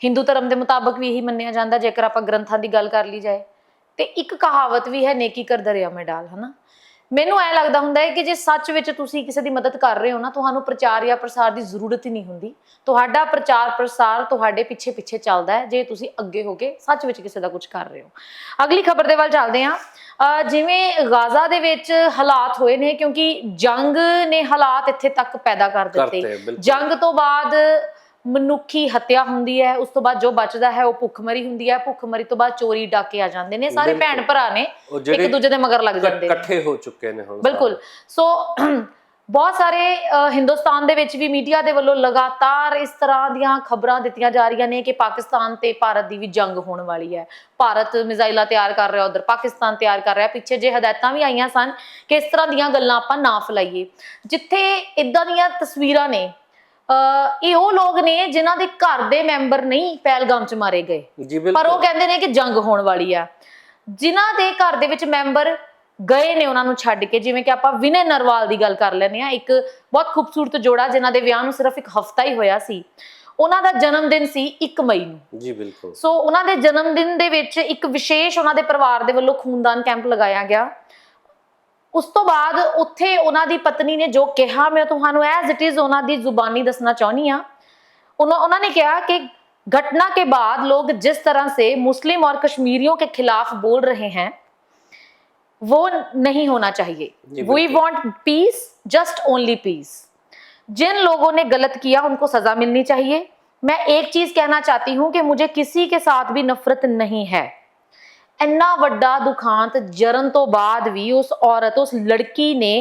ਹਿੰਦੂ ਧਰਮ ਦੇ ਮੁਤਾਬਕ ਵੀ ਇਹੀ ਮੰਨਿਆ ਜਾਂਦਾ ਜੇਕਰ ਆਪਾਂ ਗ੍ਰੰਥਾਂ ਦੀ ਗੱਲ ਕਰ ਲਈ ਜਾਏ। ਤੇ ਇੱਕ ਕਹਾਵਤ ਵੀ ਹੈ ਨੇਕੀ ਕਰ ਦਰਿਆ ਮੈਂ ਡਾਲ ਹਨਾ? ਮੈਨੂੰ ਐ ਲੱਗਦਾ ਹੁੰਦਾ ਹੈ ਕਿ ਜੇ ਸੱਚ ਵਿੱਚ ਤੁਸੀਂ ਕਿਸੇ ਦੀ ਮਦਦ ਕਰ ਰਹੇ ਹੋ ਨਾ ਤੁਹਾਨੂੰ ਪ੍ਰਚਾਰ ਜਾਂ ਪ੍ਰਸਾਰ ਦੀ ਜ਼ਰੂਰਤ ਹੀ ਨਹੀਂ ਹੁੰਦੀ। ਤੁਹਾਡਾ ਪ੍ਰਚਾਰ ਪ੍ਰਸਾਰ ਤੁਹਾਡੇ ਪਿੱਛੇ ਪਿੱਛੇ ਚੱਲਦਾ ਹੈ ਜੇ ਤੁਸੀਂ ਅੱਗੇ ਹੋ ਕੇ ਸੱਚ ਵਿੱਚ ਕਿਸੇ ਦਾ ਕੁਝ ਕਰ ਰਹੇ ਹੋ। ਅਗਲੀ ਖਬਰ ਦੇ ਵੱਲ ਚੱਲਦੇ ਹਾਂ। ਜਿਵੇਂ ਗਾਜ਼ਾ ਦੇ ਵਿੱਚ ਹਾਲਾਤ ਹੋਏ ਨੇ ਕਿਉਂਕਿ ਜੰਗ ਨੇ ਹਾਲਾਤ ਇੱਥੇ ਤੱਕ ਪੈਦਾ ਕਰ ਦਿੱਤੇ। ਜੰਗ ਤੋਂ ਬਾਅਦ ਮਨੁੱਖੀ ਹੱਤਿਆ ਹੁੰਦੀ ਹੈ ਉਸ ਤੋਂ ਬਾਅਦ ਜੋ ਬਚਦਾ ਹੈ ਉਹ ਭੁੱਖਮਰੀ ਹੁੰਦੀ ਹੈ ਭੁੱਖਮਰੀ ਤੋਂ ਬਾਅਦ ਚੋਰੀ ਡਾਕੇ ਆ ਜਾਂਦੇ ਨੇ ਸਾਰੇ। ਭੈਣ ਭਰਾ ਨੇ ਇੱਕ ਦੂਜੇ ਦੇ ਮਗਰ ਲੱਗ ਜਾਂਦੇ ਨੇ। ਇਕੱਠੇ ਹੋ ਚੁੱਕੇ ਨੇ ਹੁਣ ਬਿਲਕੁਲ। ਸੋ ਬਹੁਤ ਸਾਰੇ ਹਿੰਦੁਸਤਾਨ ਦੇ ਵਿੱਚ ਵੀ ਮੀਡੀਆ ਦੇ ਵੱਲੋਂ ਲਗਾਤਾਰ ਇਸ ਤਰ੍ਹਾਂ ਦੀਆਂ ਖਬਰਾਂ ਦਿੱਤੀਆਂ ਜਾ ਰਹੀਆਂ ਨੇ ਕਿ ਪਾਕਿਸਤਾਨ ਤੇ ਭਾਰਤ ਦੀ ਵੀ ਜੰਗ ਹੋਣ ਵਾਲੀ ਹੈ। ਭਾਰਤ ਮਿਜ਼ਾਈਲਾਂ ਤਿਆਰ ਕਰ ਰਿਹਾ ਉਧਰ ਪਾਕਿਸਤਾਨ ਤਿਆਰ ਕਰ ਰਿਹਾ। ਪਿੱਛੇ ਜੇ ਹਦਾਇਤਾਂ ਵੀ ਆਈਆਂ ਸਨ ਕਿ ਇਸ ਤਰ੍ਹਾਂ ਦੀਆਂ ਗੱਲਾਂ ਆਪਾਂ ਨਾ ਫੈਲਾਈਏ। ਜਿੱਥੇ ਇਦਾਂ ਦੀਆਂ ਤਸਵੀਰਾਂ ਨੇ ਇਹ ਉਹ ਲੋਕ ਨੇ ਜਿਨ੍ਹਾਂ ਦੇ ਘਰ ਦੇ ਮੈਂਬਰ ਨਹੀਂ ਪਹਿਲਗਾਮ 'ਚ ਮਾਰੇ ਗਏ। ਪਰ ਉਹ ਕਹਿੰਦੇ ਨੇ ਕਿ ਜੰਗ ਹੋਣ ਵਾਲੀ ਆ। ਜਿਨ੍ਹਾਂ ਦੇ ਘਰ ਦੇ ਵਿੱਚ ਮੈਂਬਰ ਗਏ ਨੇ ਉਹਨਾਂ ਨੂੰ ਛੱਡ ਕੇ ਜਿਵੇਂ ਕਿ ਆਪਾਂ ਵਿਨੇ ਨਰਵਾਲ ਦੀ ਗੱਲ ਕਰ ਲੈਂਦੇ ਆ ਇੱਕ ਬਹੁਤ ਖੂਬਸੂਰਤ ਜੋੜਾ ਜਿਨ੍ਹਾਂ ਦੇ ਵਿਆਹ ਨੂੰ ਸਿਰਫ ਇੱਕ ਹਫਤਾ ਹੀ ਹੋਇਆ ਸੀ। ਉਹਨਾਂ ਦਾ ਜਨਮ ਦਿਨ ਸੀ 1 ਮਈ ਨੂੰ। ਜੀ ਬਿਲਕੁਲ। ਸੋ ਉਹਨਾਂ ਦੇ ਜਨਮ ਦਿਨ ਦੇ ਵਿੱਚ ਇੱਕ ਵਿਸ਼ੇਸ਼ ਉਹਨਾਂ ਦੇ ਪਰਿਵਾਰ ਦੇ ਵੱਲੋਂ ਖੂਨਦਾਨ ਕੈਂਪ ਲਗਾਇਆ ਗਿਆ। ਉਸ ਤੋਂ ਬਾਅਦ ਉੱਥੇ ਉਹਨਾਂ ਦੀ ਪਤਨੀ ਨੇ ਜੋ ਕਿਹਾ ਮੈਂ ਤੁਹਾਨੂੰ ਐਜ਼ ਇਟ ਇਜ਼ ਉਹਨਾਂ ਦੀ ਜ਼ੁਬਾਨੀ ਦੱਸਣਾ ਚਾਹਨੀ ਆ उन्हों- उन्होंने कहा कि घटना के बाद लोग जिस तरह से मुस्लिम और कश्मीरियों के खिलाफ बोल रहे हैं वो नहीं होना चाहिए जी, वी बिल्कुल। Want peace just only peace जिन लोगों ने गलत किया उनको सजा मिलनी चाहिए मैं एक चीज कहना चाहती हूं कि मुझे किसी के साथ भी नफरत नहीं है ਇੰਨਾ ਵੱਡਾ ਦੁਖਾਂਤ ਜਰਨ ਤੋਂ ਬਾਅਦ ਵੀ ਉਸ ਔਰਤ ਉਸ ਲੜਕੀ ਨੇ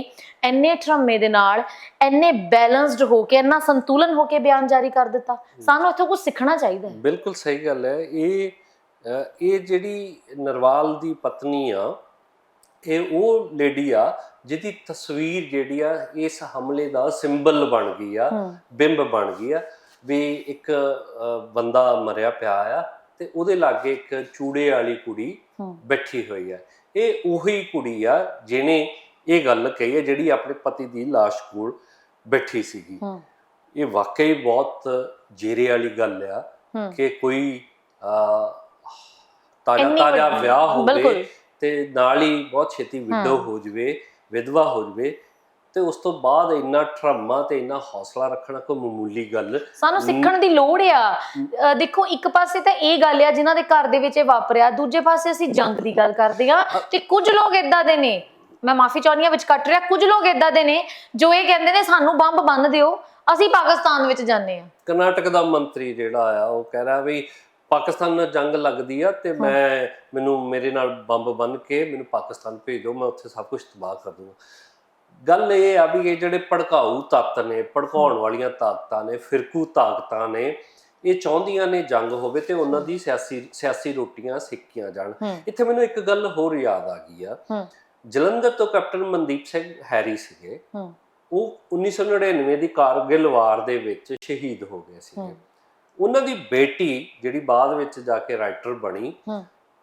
ਇੰਨੇ ਠਰਮੇ ਦੇ ਨਾਲ ਇੰਨੇ ਬੈਲੈਂਸਡ ਹੋ ਕੇ ਇੰਨਾ ਸੰਤੁਲਨ ਹੋ ਕੇ ਬਿਆਨ ਜਾਰੀ ਕਰ ਦਿੱਤਾ। ਸਾਨੂੰ ਇੱਥੋਂ ਕੁਝ ਸਿੱਖਣਾ ਚਾਹੀਦਾ ਹੈ। ਬਿਲਕੁਲ ਸਹੀ ਗੱਲ ਹੈ। ਇਹ ਇਹ ਜਿਹੜੀ ਨਰਵਾਲ ਦੀ ਪਤਨੀ ਆ ਇਹ ਉਹ ਲੇਡੀ ਆ ਜਿਹਦੀ ਤਸਵੀਰ ਜਿਹੜੀ ਆ ਇਸ ਹਮਲੇ ਦਾ ਸਿੰਬਲ ਬਣ ਗਈ ਆ ਬਿੰਬ ਬਣ ਗਈ ਆ ਵੀ ਇੱਕ ਬੰਦਾ ਮਰਿਆ ਪਿਆ ਆ ਤੇ ਉਹਦੇ ਲਾਗੇ ਇੱਕ ਚੂੜੇ ਵਾਲੀ ਕੁੜੀ ਬੈਠੀ ਹੋਈ ਆ। ਇਹ ਉਹੀ ਕੁੜੀ ਆ ਜਿਹਨੇ ਇਹ ਗੱਲ ਕਹੀ ਹੈ ਜਿਹੜੀ ਆਪਣੇ ਪਤੀ ਦੀ ਲਾਸ਼ ਕੋਲ ਬੈਠੀ ਸੀਗੀ। ਹੂੰ। ਇਹ ਵਾਕਈ ਬਹੁਤ ਜੇਰੇ ਵਾਲੀ ਗੱਲ ਆ ਹੂੰ। ਕਿ ਕੋਈ ਤਾਜ਼ਾ ਤਾਜ਼ਾ ਵਿਆਹ। ਹੋਵੇ ਤੇ ਨਾਲ ਹੀ ਬਹੁਤ ਛੇਤੀ ਵਿਡੋ। ਹੋ ਜਵੇ ਵਿਧਵਾ ਹੋ ਜਵੇ ਤੇ ਉਸ ਤੋਂ ਬਾਅਦ ਇੰਨਾ ਠਰਮਾ ਤੇ ਇੰਨਾ ਹੌਸਲਾ ਰੱਖਣਾ ਕੋਈ ਮਾਮੂਲੀ ਗੱਲ। ਸਾਨੂੰ ਸਿੱਖਣ ਦੀ ਲੋੜ ਆ। ਦੇਖੋ ਇੱਕ ਪਾਸੇ ਤਾਂ ਇਹ ਗੱਲ ਆ ਜਿਨ੍ਹਾਂ ਦੇ ਘਰ ਦੇ ਵਿੱਚ ਇਹ ਵਾਪਰਿਆ ਦੂਜੇ ਪਾਸੇ ਅਸੀਂ ਜੰਗ ਦੀ ਗੱਲ ਕਰਦੇ ਆ ਤੇ ਕੁਝ ਲੋਕ ਇਦਾਂ ਦੇ ਨੇ। ਮੈਂ ਮਾਫੀ ਚਾਹੁੰਦੀ ਆ ਵਿੱਚ ਕੱਟ ਰਿਹਾ। ਕੁਝ ਲੋਕ ਇਦਾਂ ਦੇ ਨੇ ਜੋ ਇਹ ਕਹਿੰਦੇ ਨੇ ਸਾਨੂੰ ਬੰਬ ਬੰਨ ਦਿਓ ਅਸੀਂ ਪਾਕਿਸਤਾਨ ਵਿੱਚ ਜਾਂਦੇ ਆ ਕਰਨਾਟਕ ਦਾ ਮੰਤਰੀ ਜਿਹੜਾ ਆ ਉਹ ਕਹਿ ਰਿਹਾ ਵੀ ਪਾਕਿਸਤਾਨ ਨਾਲ ਜੰਗ ਲੱਗਦੀ ਆ ਤੇ ਮੈਂ ਮੈਨੂੰ ਮੇਰੇ ਨਾਲ ਬੰਬ ਬੰਨ ਕੇ ਮੈਨੂੰ ਪਾਕਿਸਤਾਨ ਭੇਜ ਦਿਓ ਮੈਂ ਉੱਥੇ ਸਭ ਕੁਝ ਤਬਾਹ ਕਰ ਦੂੰਗਾ। ਗੱਲ ਇਹ ਆ ਵੀ ਇਹ ਜਿਹੜੇ ਭੜਕਾਊ ਤੱਤ ਨੇ ਭੜਕਾਉਣ ਵਾਲੀਆਂ ਤਾਕਤਾਂ ਨੇ ਫਿਰਕੂ ਤਾਕਤਾਂ ਨੇ ਇਹ ਚਾਹੁੰਦੀਆਂ ਨੇ ਜੰਗ ਹੋਵੇ ਤੇ ਉਹਨਾਂ ਦੀ ਸਿਆਸੀ ਸਿਆਸੀ ਰੋਟੀਆਂ ਸਿੱਕੀਆਂ ਜਾਣ। ਇੱਥੇ ਮੈਨੂੰ ਇੱਕ ਗੱਲ ਹੋਰ ਯਾਦ ਆ ਗਈ ਆ। ਜਲੰਧਰ ਤੋਂ ਕੈਪਟਨ ਮਨਦੀਪ ਸਿੰਘ ਹੈਰੀ ਸੀਗੇ। ਉਹ 1999 ਦੀ ਕਾਰਗਿਲ ਵਾਰ ਦੇ ਵਿੱਚ ਸ਼ਹੀਦ ਹੋ ਗਏ ਸੀਗੇ। ਉਹਨਾਂ ਦੀ ਬੇਟੀ ਜਿਹੜੀ ਬਾਅਦ ਵਿੱਚ ਜਾ ਕੇ ਰਾਈਟਰ ਬਣੀ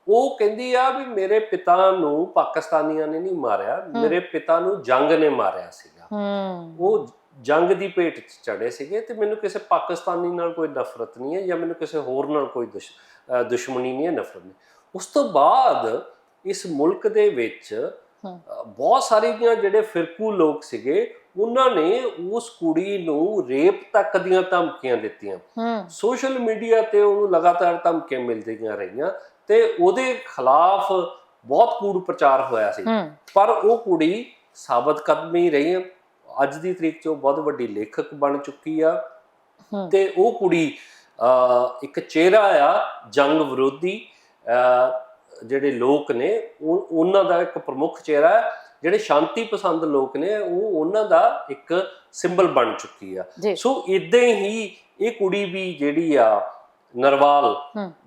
ਉਹ ਕਹਿੰਦੀ ਆ ਵੀ ਮੇਰੇ ਪਿਤਾ ਨੂੰ ਪਾਕਿਸਤਾਨੀਆਂ ਨੇ ਨਹੀਂ ਮਾਰਿਆ ਮੇਰੇ ਪਿਤਾ ਨੂੰ ਜੰਗ ਨੇ ਮਾਰਿਆ ਸੀਗਾ। ਉਹ ਜੰਗ ਦੀ ਭੇਟ ਚ ਚੜੇ ਸੀਗੇ ਤੇ ਮੈਨੂੰ ਕਿਸੇ ਪਾਕਿਸਤਾਨੀ ਨਾਲ ਕੋਈ ਨਫ਼ਰਤ ਨਹੀਂ ਹੈ ਜਾਂ ਮੈਨੂੰ ਕਿਸੇ ਹੋਰ ਨਾਲ ਕੋਈ ਦੁਸ਼ਮਣੀ ਨਹੀਂ ਹੈ ਨਫ਼ਰਤ ਨਹੀਂ। ਉਸ ਤੋਂ ਬਾਅਦ ਇਸ ਮੁਲਕ ਦੇ ਵਿੱਚ ਬਹੁਤ ਸਾਰੀਆਂ ਜਿਹੜੇ ਫਿਰਕੂ ਲੋਕ ਸੀਗੇ ਉਹਨਾਂ ਨੇ ਉਸ ਕੁੜੀ ਨੂੰ ਰੇਪ ਤੱਕ ਦੀਆਂ ਧਮਕੀਆਂ ਦਿੱਤੀਆਂ। ਸੋਸ਼ਲ ਮੀਡੀਆ ਤੇ ਉਹਨੂੰ ਲਗਾਤਾਰ ਧਮਕੀਆਂ ਮਿਲਦੀਆਂ ਰਹੀਆਂ। ਤੇ ਉਹਦੇ ਖਿਲਾਫ ਬਹੁਤ ਕੂੜ ਪ੍ਰਚਾਰ ਹੋਇਆ ਸੀ। ਪਰ ਉਹ ਕੁੜੀ ਸਾਬਤ ਕਦਮ ਰਹੀ ਹੈ ਅੱਜ ਦੀ ਤਰੀਕ 'ਚ ਉਹ ਬਹੁਤ ਵੱਡੀ ਲੇਖਕ ਬਣ ਚੁੱਕੀ ਆ। ਤੇ ਉਹ ਕੁੜੀ ਇੱਕ ਚਿਹਰਾ ਆ ਜੰਗ ਵਿਰੋਧੀ ਜਿਹੜੇ ਲੋਕ ਨੇ ਉਹ ਉਹਨਾਂ ਦਾ ਇੱਕ ਪ੍ਰਮੁੱਖ ਚਿਹਰਾ ਹੈ। ਜਿਹੜੇ ਸ਼ਾਂਤੀ ਪਸੰਦ ਲੋਕ ਨੇ ਉਹ ਉਹਨਾਂ ਦਾ ਇੱਕ ਸਿੰਬਲ ਬਣ ਚੁੱਕੀ ਆ। ਸੋ ਇਦਾਂ ਹੀ ਇਹ ਕੁੜੀ ਵੀ ਜਿਹੜੀ ਆ ਨਰਵਾਲ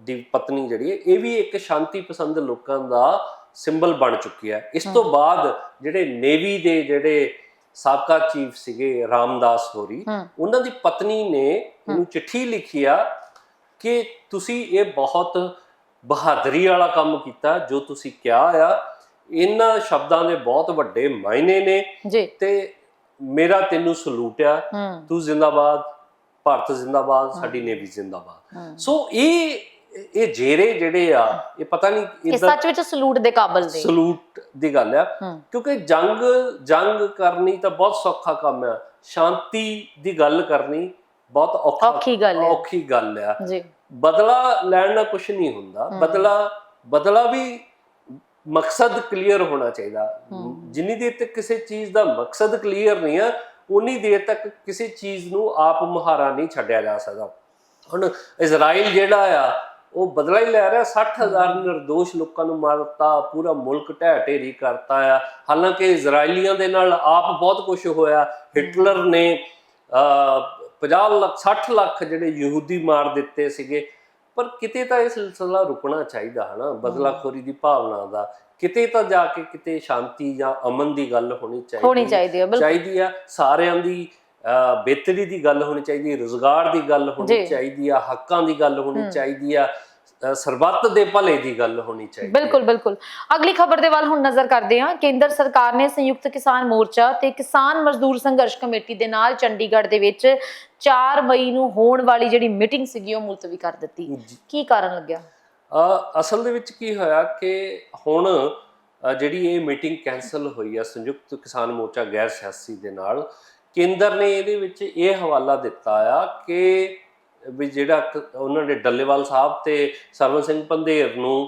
ਦੀ ਪਤਨੀ ਜਿਹੜੀ ਹੈ ਇਹ ਵੀ ਇੱਕ ਸ਼ਾਂਤੀ ਪਸੰਦ ਲੋਕਾਂ ਦਾ ਸਿੰਬਲ ਬਣ ਚੁੱਕੀ ਹੈ। ਇਸ ਤੋਂ ਬਾਅਦ ਜਿਹੜੇ ਨੇਵੀ ਦੇ ਜਿਹੜੇ ਸਾਬਕਾ ਚੀਫ ਸੀਗੇ ਰਾਮਦਾਸ ਹੋਰੀ ਉਹਨਾਂ ਦੀ ਪਤਨੀ ਨੇ ਇਹਨੂੰ ਚਿੱਠੀ ਲਿਖੀ ਆ ਕਿ ਤੁਸੀਂ ਇਹ ਬਹੁਤ ਬਹਾਦਰੀ ਵਾਲਾ ਕੰਮ ਕੀਤਾ ਜੋ ਤੁਸੀਂ ਕਿਹਾ ਆ। ਇਹਨਾਂ ਸ਼ਬਦਾਂ ਦੇ ਬਹੁਤ ਵੱਡੇ ਮਾਇਨੇ ਨੇ ਜੀ। ਤੇ ਮੇਰਾ ਤੈਨੂੰ ਸਲੂਟ ਆ। ਤੂੰ ਜ਼ਿੰਦਾਬਾਦ। ਭਾਰਤ ਜ਼ਿੰਦਾਬਾਦ ਸਾਡੀ ਨੇਵੀ ਜ਼ਿੰਦਾਬਾਦ। ਸੋ ਇਹ ਇਹ ਜੇਰੇ ਜਿਹੜੇ ਆ ਇਹ ਪਤਾ ਨਹੀਂ ਇਹ ਸੱਚ ਵਿੱਚ ਸਲੂਟ ਦੇ ਕਾਬਲ ਨੇ। ਸਲੂਟ ਦੀ ਗੱਲ ਆ। ਕਿਉਂਕਿ ਜੰਗ ਜੰਗ ਕਰਨੀ ਤਾਂ ਬਹੁਤ ਸੌਖਾ ਕੰਮ ਆ। ਸ਼ਾਂਤੀ ਦੀ ਗੱਲ ਕਰਨੀ ਬਹੁਤ ਔਖਾ ਔਖੀ ਗੱਲ ਹੈ ਔਖੀ ਗੱਲ ਆ। ਜੀ। ਬਦਲਾ ਲੈਣ ਨਾਲ ਕੁਝ ਨਹੀਂ ਹੁੰਦਾ। ਬਦਲਾ ਬਦਲਾ ਵੀ ਮਕਸਦ ਕਲੀਅਰ ਹੋਣਾ ਚਾਹੀਦਾ। ਜਿੰਨੀ ਦੇਰ ਤੱਕ ਕਿਸੇ ਚੀਜ਼ ਦਾ ਮਕਸਦ ਕਲੀਅਰ ਨਹੀਂ ਆ ਉਨੀ ਦੇਰ ਤੱਕ ਕਿਸੇ ਚੀਜ਼ ਨੂੰ ਆਪ ਮੁਹਾਰਾ ਨਹੀਂ ਛੱਡਿਆ ਜਾ ਸਕਦਾ। ਹੁਣ ਇਜ਼ਰਾਈਲ ਜਿਹੜਾ ਆ ਉਹ ਬਦਲਾ ਹੀ ਲੈ ਰਿਹਾ। 60000 ਨਿਰਦੋਸ਼ ਲੋਕਾਂ ਨੂੰ ਮਾਰਤਾ ਪੂਰਾ ਮੁਲਕ ਢਹਿ ਢੇਰੀ ਕਰਤਾ ਆ। ਹਾਲਾਂਕਿ ਇਜ਼ਰਾਈਲੀਆਂ ਦੇ ਨਾਲ ਆਪ ਬਹੁਤ ਕੁਝ ਹੋਇਆ। ਹਿਟਲਰ ਨੇ ਅਹ, 50 ਲੱਖ 60 ਲੱਖ ਜਿਹੜੇ ਯਹੂਦੀ ਮਾਰ ਦਿੱਤੇ ਸੀਗੇ। ਪਰ ਕਿਤੇ ਤਾਂ ਇਹ ਸਿਲਸਿਲਾ ਰੁਕਣਾ ਚਾਹੀਦਾ ਹਨਾ? ਬਦਲਾਖੋਰੀ ਦੀ ਭਾਵਨਾ ਦਾ। ਕਿਤੇ ਤਾਂ ਜਾ ਕੇ ਕਿਤੇ ਸ਼ਾਂਤੀ ਜਾਂ ਅਮਨ ਦੀ ਗੱਲ ਹੋਣੀ ਚਾਹੀਦੀ ਹੋਣੀ ਚਾਹੀਦੀ ਹੈ ਬਿਲਕੁਲ ਚਾਹੀਦੀ ਆ ਸਾਰਿਆਂ ਦੀ ਬਿਹਤਰੀ ਦੀ ਗੱਲ ਹੋਣੀ ਚਾਹੀਦੀ ਹੈ ਰੋਜ਼ਗਾਰ ਦੀ ਗੱਲ ਹੋਣੀ। ਚਾਹੀਦੀ ਆ ਹੱਕਾਂ ਦੀ ਗੱਲ ਹੋਣੀ ਚਾਹੀਦੀ ਆ ਸਰਬੱਤ ਦੇ ਭਲੇ ਦੀ ਗੱਲ ਹੋਣੀ ਚਾਹੀਦੀ। ਬਿਲਕੁਲ ਬਿਲਕੁਲ ਅਗਲੀ ਖਬਰ ਦੇ ਵੱਲ ਹੁਣ ਨਜ਼ਰ ਕਰਦੇ ਹਾਂ ਕੇਂਦਰ ਸਰਕਾਰ ਨੇ ਸੰਯੁਕਤ ਕਿਸਾਨ ਮੋਰਚਾ ਤੇ ਕਿਸਾਨ ਮਜ਼ਦੂਰ ਸੰਘਰਸ਼ ਕਮੇਟੀ ਦੇ ਨਾਲ ਚੰਡੀਗੜ੍ਹ ਦੇ ਵਿੱਚ 4 ਮਈ ਨੂੰ ਹੋਣ ਵਾਲੀ ਜਿਹੜੀ ਮੀਟਿੰਗ ਸੀਗੀ ਉਹ ਮੁਲਤਵੀ ਕਰ ਦਿੱਤੀ। ਕੀ ਕਾਰਨ ਲੱਗਿਆ ਅਸਲ ਦੇ ਵਿੱਚ ਕੀ ਹੋਇਆ ਕਿ ਹੁਣ ਜਿਹੜੀ ਇਹ ਮੀਟਿੰਗ ਕੈਨਸਲ ਹੋਈ ਆ ਸੰਯੁਕਤ ਕਿਸਾਨ ਮੋਰਚਾ ਗੈਰ ਸਿਆਸੀ ਦੇ ਨਾਲ ਕੇਂਦਰ ਨੇ ਇਹਦੇ ਵਿੱਚ ਇਹ ਹਵਾਲਾ ਦਿੱਤਾ ਆ ਕਿ ਵੀ ਜਿਹੜਾ ਉਹਨਾਂ ਨੇ ਡੱਲੇਵਾਲ ਸਾਹਿਬ ਤੇ ਸਰਵਨ ਸਿੰਘ ਪੰਧੇਰ ਨੂੰ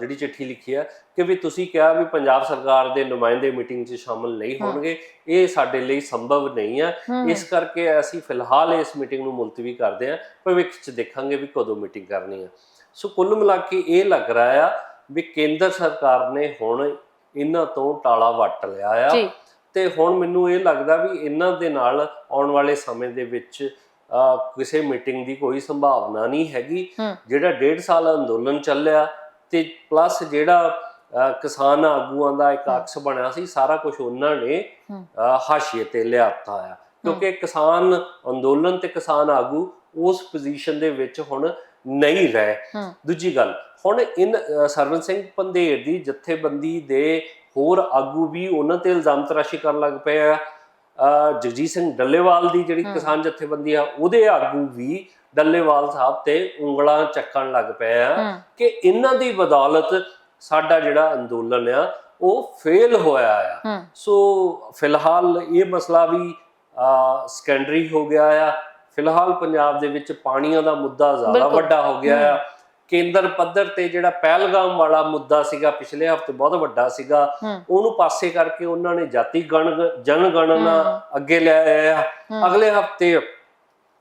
ਜਿਹੜੀ ਚਿੱਠੀ ਲਿਖੀ ਆ ਕਿ ਵੀ ਤੁਸੀਂ ਕਿਹਾ ਵੀ ਪੰਜਾਬ ਸਰਕਾਰ ਦੇ ਨੁਮਾਇੰਦੇ ਮੀਟਿੰਗ 'ਚ ਸ਼ਾਮਲ ਨਹੀਂ ਹੋਣਗੇ ਇਹ ਸਾਡੇ ਲਈ ਸੰਭਵ ਨਹੀਂ ਆ। ਇਸ ਕਰਕੇ ਅਸੀਂ ਫਿਲਹਾਲ ਇਸ ਮੀਟਿੰਗ ਨੂੰ ਮੁਲਤਵੀ ਕਰਦੇ ਹਾਂ ਭਵਿੱਖ 'ਚ ਦੇਖਾਂਗੇ ਵੀ ਕਦੋਂ ਮੀਟਿੰਗ ਕਰਨੀ ਆ। ਸੋ ਕੁੱਲ ਮਿਲਾ ਕੇ ਇਹ ਲੱਗ ਰਿਹਾ ਆ ਵੀ ਕੇਂਦਰ ਸਰਕਾਰ ਨੇ ਹੁਣ ਇਹਨਾਂ ਤੋਂ ਟਾਲਾ ਵੱਟ ਲਿਆ ਆ। ਤੇ ਹੁਣ ਮੈਨੂੰ ਇਹ ਲੱਗਦਾ ਵੀ ਇਹਨਾਂ ਦੇ ਨਾਲ ਆਉਣ ਵਾਲੇ ਸਮੇਂ ਦੇ ਵਿੱਚ ਕਿਸੇ ਮੀਟਿੰਗ ਦੀ ਕੋਈ ਸੰਭਾਵਨਾ ਨਹੀਂ ਹੈਗੀ। ਜਿਹੜਾ ਡੇਢ ਸਾਲ ਅੰਦੋਲਨ ਚੱਲਿਆ ਤੇ ਪਲੱਸ ਜਿਹੜਾ ਕਿਸਾਨ ਆਗੂਆਂ ਦਾ ਇੱਕ ਅਕਸ ਬਣਿਆ ਸੀ ਸਾਰਾ ਕੁਝ ਉਹਨਾਂ ਨੇ ਹਾਸ਼ੀਏ ਤੇ ਲਿਆਤਾ ਆ। ਕਿਉਂਕਿ ਕਿਸਾਨ ਅੰਦੋਲਨ ਤੇ ਕਿਸਾਨ ਆਗੂ ਉਸ ਪੋਜੀਸ਼ਨ ਦੇ ਵਿੱਚ ਹੁਣ ਨਹੀਂ ਰਹੇ। ਦੂਜੀ ਗੱਲ ਹੁਣ ਇਨ ਸਰਵਨ ਸਿੰਘ ਪੰਧੇਰ ਦੀ ਜਥੇਬੰਦੀ ਦੇ ਹੋਰ ਆਗੂ ਵੀ ਉਹਨਾਂ ਤੇ ਇਲਜ਼ਾਮ ਤਰਾਸ਼ੀ ਕਰਨ ਲੱਗ ਪਏ ਆ। ਜਗਜੀਤ ਸਿੰਘ ਡੱਲੇਵਾਲ ਦੀ ਜਿਹੜੀ। ਕਿਸਾਨ ਜਥੇਬੰਦੀ ਆ ਉਹਦੇ ਆਗੂ ਵੀ ਡੱਲੇਵਾਲ ਸਾਹਿਬ ਤੇ ਉਂਗਲਾਂ ਚੱਕਣ ਲੱਗ ਪਏ ਆ ਕਿ ਇਹਨਾਂ ਦੀ ਬਦੌਲਤ ਸਾਡਾ ਜਿਹੜਾ ਅੰਦੋਲਨ ਆ ਉਹ ਫੇਲ ਹੋਇਆ ਆ। ਸੋ ਫਿਲਹਾਲ ਇਹ ਮਸਲਾ ਵੀ ਸੈਕੰਡਰੀ ਹੋ ਗਿਆ ਆ। ਫਿਲਹਾਲ ਪੰਜਾਬ ਦੇ ਵਿੱਚ ਪਾਣੀਆਂ ਦਾ ਮੁੱਦਾ ਜ਼ਿਆਦਾ। ਵੱਡਾ ਹੋ ਗਿਆ ਆ। ਕੇਂਦਰ ਪੱਧਰ ਤੇ ਜਿਹੜਾ ਪਹਿਲਗਾਮ ਵਾਲਾ ਮੁੱਦਾ ਸੀਗਾ ਪਿਛਲੇ ਹਫ਼ਤੇ ਬਹੁਤ ਵੱਡਾ ਸੀਗਾ। ਹੂੰ। ਉਹਨੂੰ ਪਾਸੇ ਕਰਕੇ ਉਹਨਾਂ ਨੇ ਜਾਤੀ ਗਣ ਜਨਗਣਨਾ ਅੱਗੇ ਲੈ ਆਏ ਆ। ਅਗਲੇ ਹਫ਼ਤੇ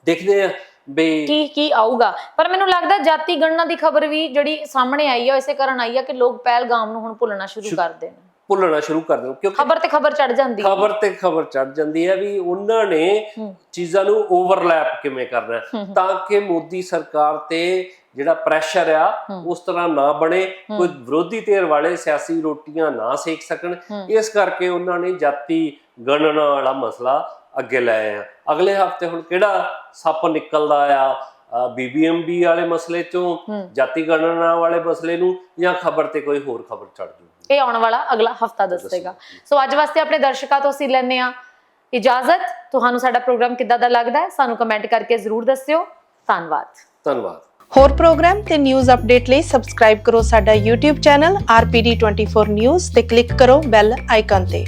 ਦੇਖਦੇ ਆ ਵੀ ਕੀ ਕੀ ਆਊਗਾ। ਪਰ ਮੈਨੂੰ ਲੱਗਦਾ ਜਾਤੀ ਗਣਨਾ ਦੀ ਖਬਰ ਵੀ ਜਿਹੜੀ ਸਾਹਮਣੇ ਆਈ ਆ ਇਸੇ ਕਾਰਨ ਆਈ ਆ ਕਿ ਲੋਕ ਪਹਿਲਗਾਮ ਨੂੰ ਹੁਣ ਭੁੱਲਣਾ ਸ਼ੁਰੂ ਕਰਦੇ ਨੇ ਭੁੱਲਣਾ ਸ਼ੁਰੂ ਕਰ ਦੇਣ ਕਿਉਂਕਿ ਖਬਰ ਤੇ ਖਬਰ ਚੜ ਜਾਂਦੀ ਹੈ। ਖਬਰ ਤੇ ਖਬਰ ਚੜ ਜਾਂਦੀ ਹੈ ਵੀ ਉਹਨਾਂ ਨੇ। ਚੀਜ਼ਾਂ ਨੂੰ ਓਵਰਲੈਪ ਕਿਵੇਂ ਕਰਨਾ ਤਾਂ ਕਿ ਮੋਦੀ ਸਰਕਾਰ ਤੇ ਜਿਹੜਾ ਪ੍ਰੈਸ਼ਰ ਆ ਉਸ ਤਰ੍ਹਾਂ ਨਾ ਬਣੇ ਕੋਈ ਵਿਰੋਧੀ ਧਿਰ ਵਾਲੇ ਸਿਆਸੀ ਰੋਟੀਆਂ ਨਾ ਸੇਕ ਸਕਣ। ਇਸ ਕਰਕੇ ਉਹਨਾਂ ਨੇ ਜਾਤੀ ਗਣਨਾ ਵਾਲਾ ਮਸਲਾ ਅੱਗੇ ਲੈ ਆਏ ਆ ਅਗਲੇ ਹਫ਼ਤੇ ਹੁਣ ਕਿਹੜਾ ਸੱਪ ਨਿਕਲਦਾ ਆ ਬੀਬੀਐਮਬੀ ਵਾਲੇ ਮਸਲੇ ਚੋਂ ਜਾਤੀ ਗਣਨਾ ਵਾਲੇ ਮਸਲੇ ਨੂੰ ਜਾਂ ਖਬਰ ਤੇ ਕੋਈ ਹੋਰ ਖਬਰ ਚੜ ਜੂਗੀ ਇਹ ਆਉਣ ਵਾਲਾ ਅਗਲਾ ਹਫਤਾ ਦੱਸੇਗਾ। ਸੋ ਅੱਜ ਵਾਸਤੇ ਆਪਣੇ ਦਰਸ਼ਕਾਂ ਤੋਂ ਅਸੀਂ ਲੈਂਦੇ ਆ ਇਜਾਜ਼ਤ। ਤੁਹਾਨੂੰ ਸਾਡਾ ਪ੍ਰੋਗਰਾਮ ਕਿੱਦਾਂ ਦਾ ਲੱਗਦਾ ਹੈ ਸਾਨੂੰ ਕਮੈਂਟ ਕਰਕੇ ਜ਼ਰੂਰ ਦੱਸਿਓ। ਧੰਨਵਾਦ। ਧੰਨਵਾਦ। ਹੋਰ ਪ੍ਰੋਗਰਾਮ ਤੇ ਨਿਊਜ਼ ਅਪਡੇਟ ਲਈ ਸਬਸਕ੍ਰਾਈਬ ਕਰੋ ਸਾਡਾ YouTube ਚੈਨਲ RPD24 News ਤੇ ਕਲਿੱਕ ਕਰੋ ਬੈਲ ਆਈਕਨ ਤੇ।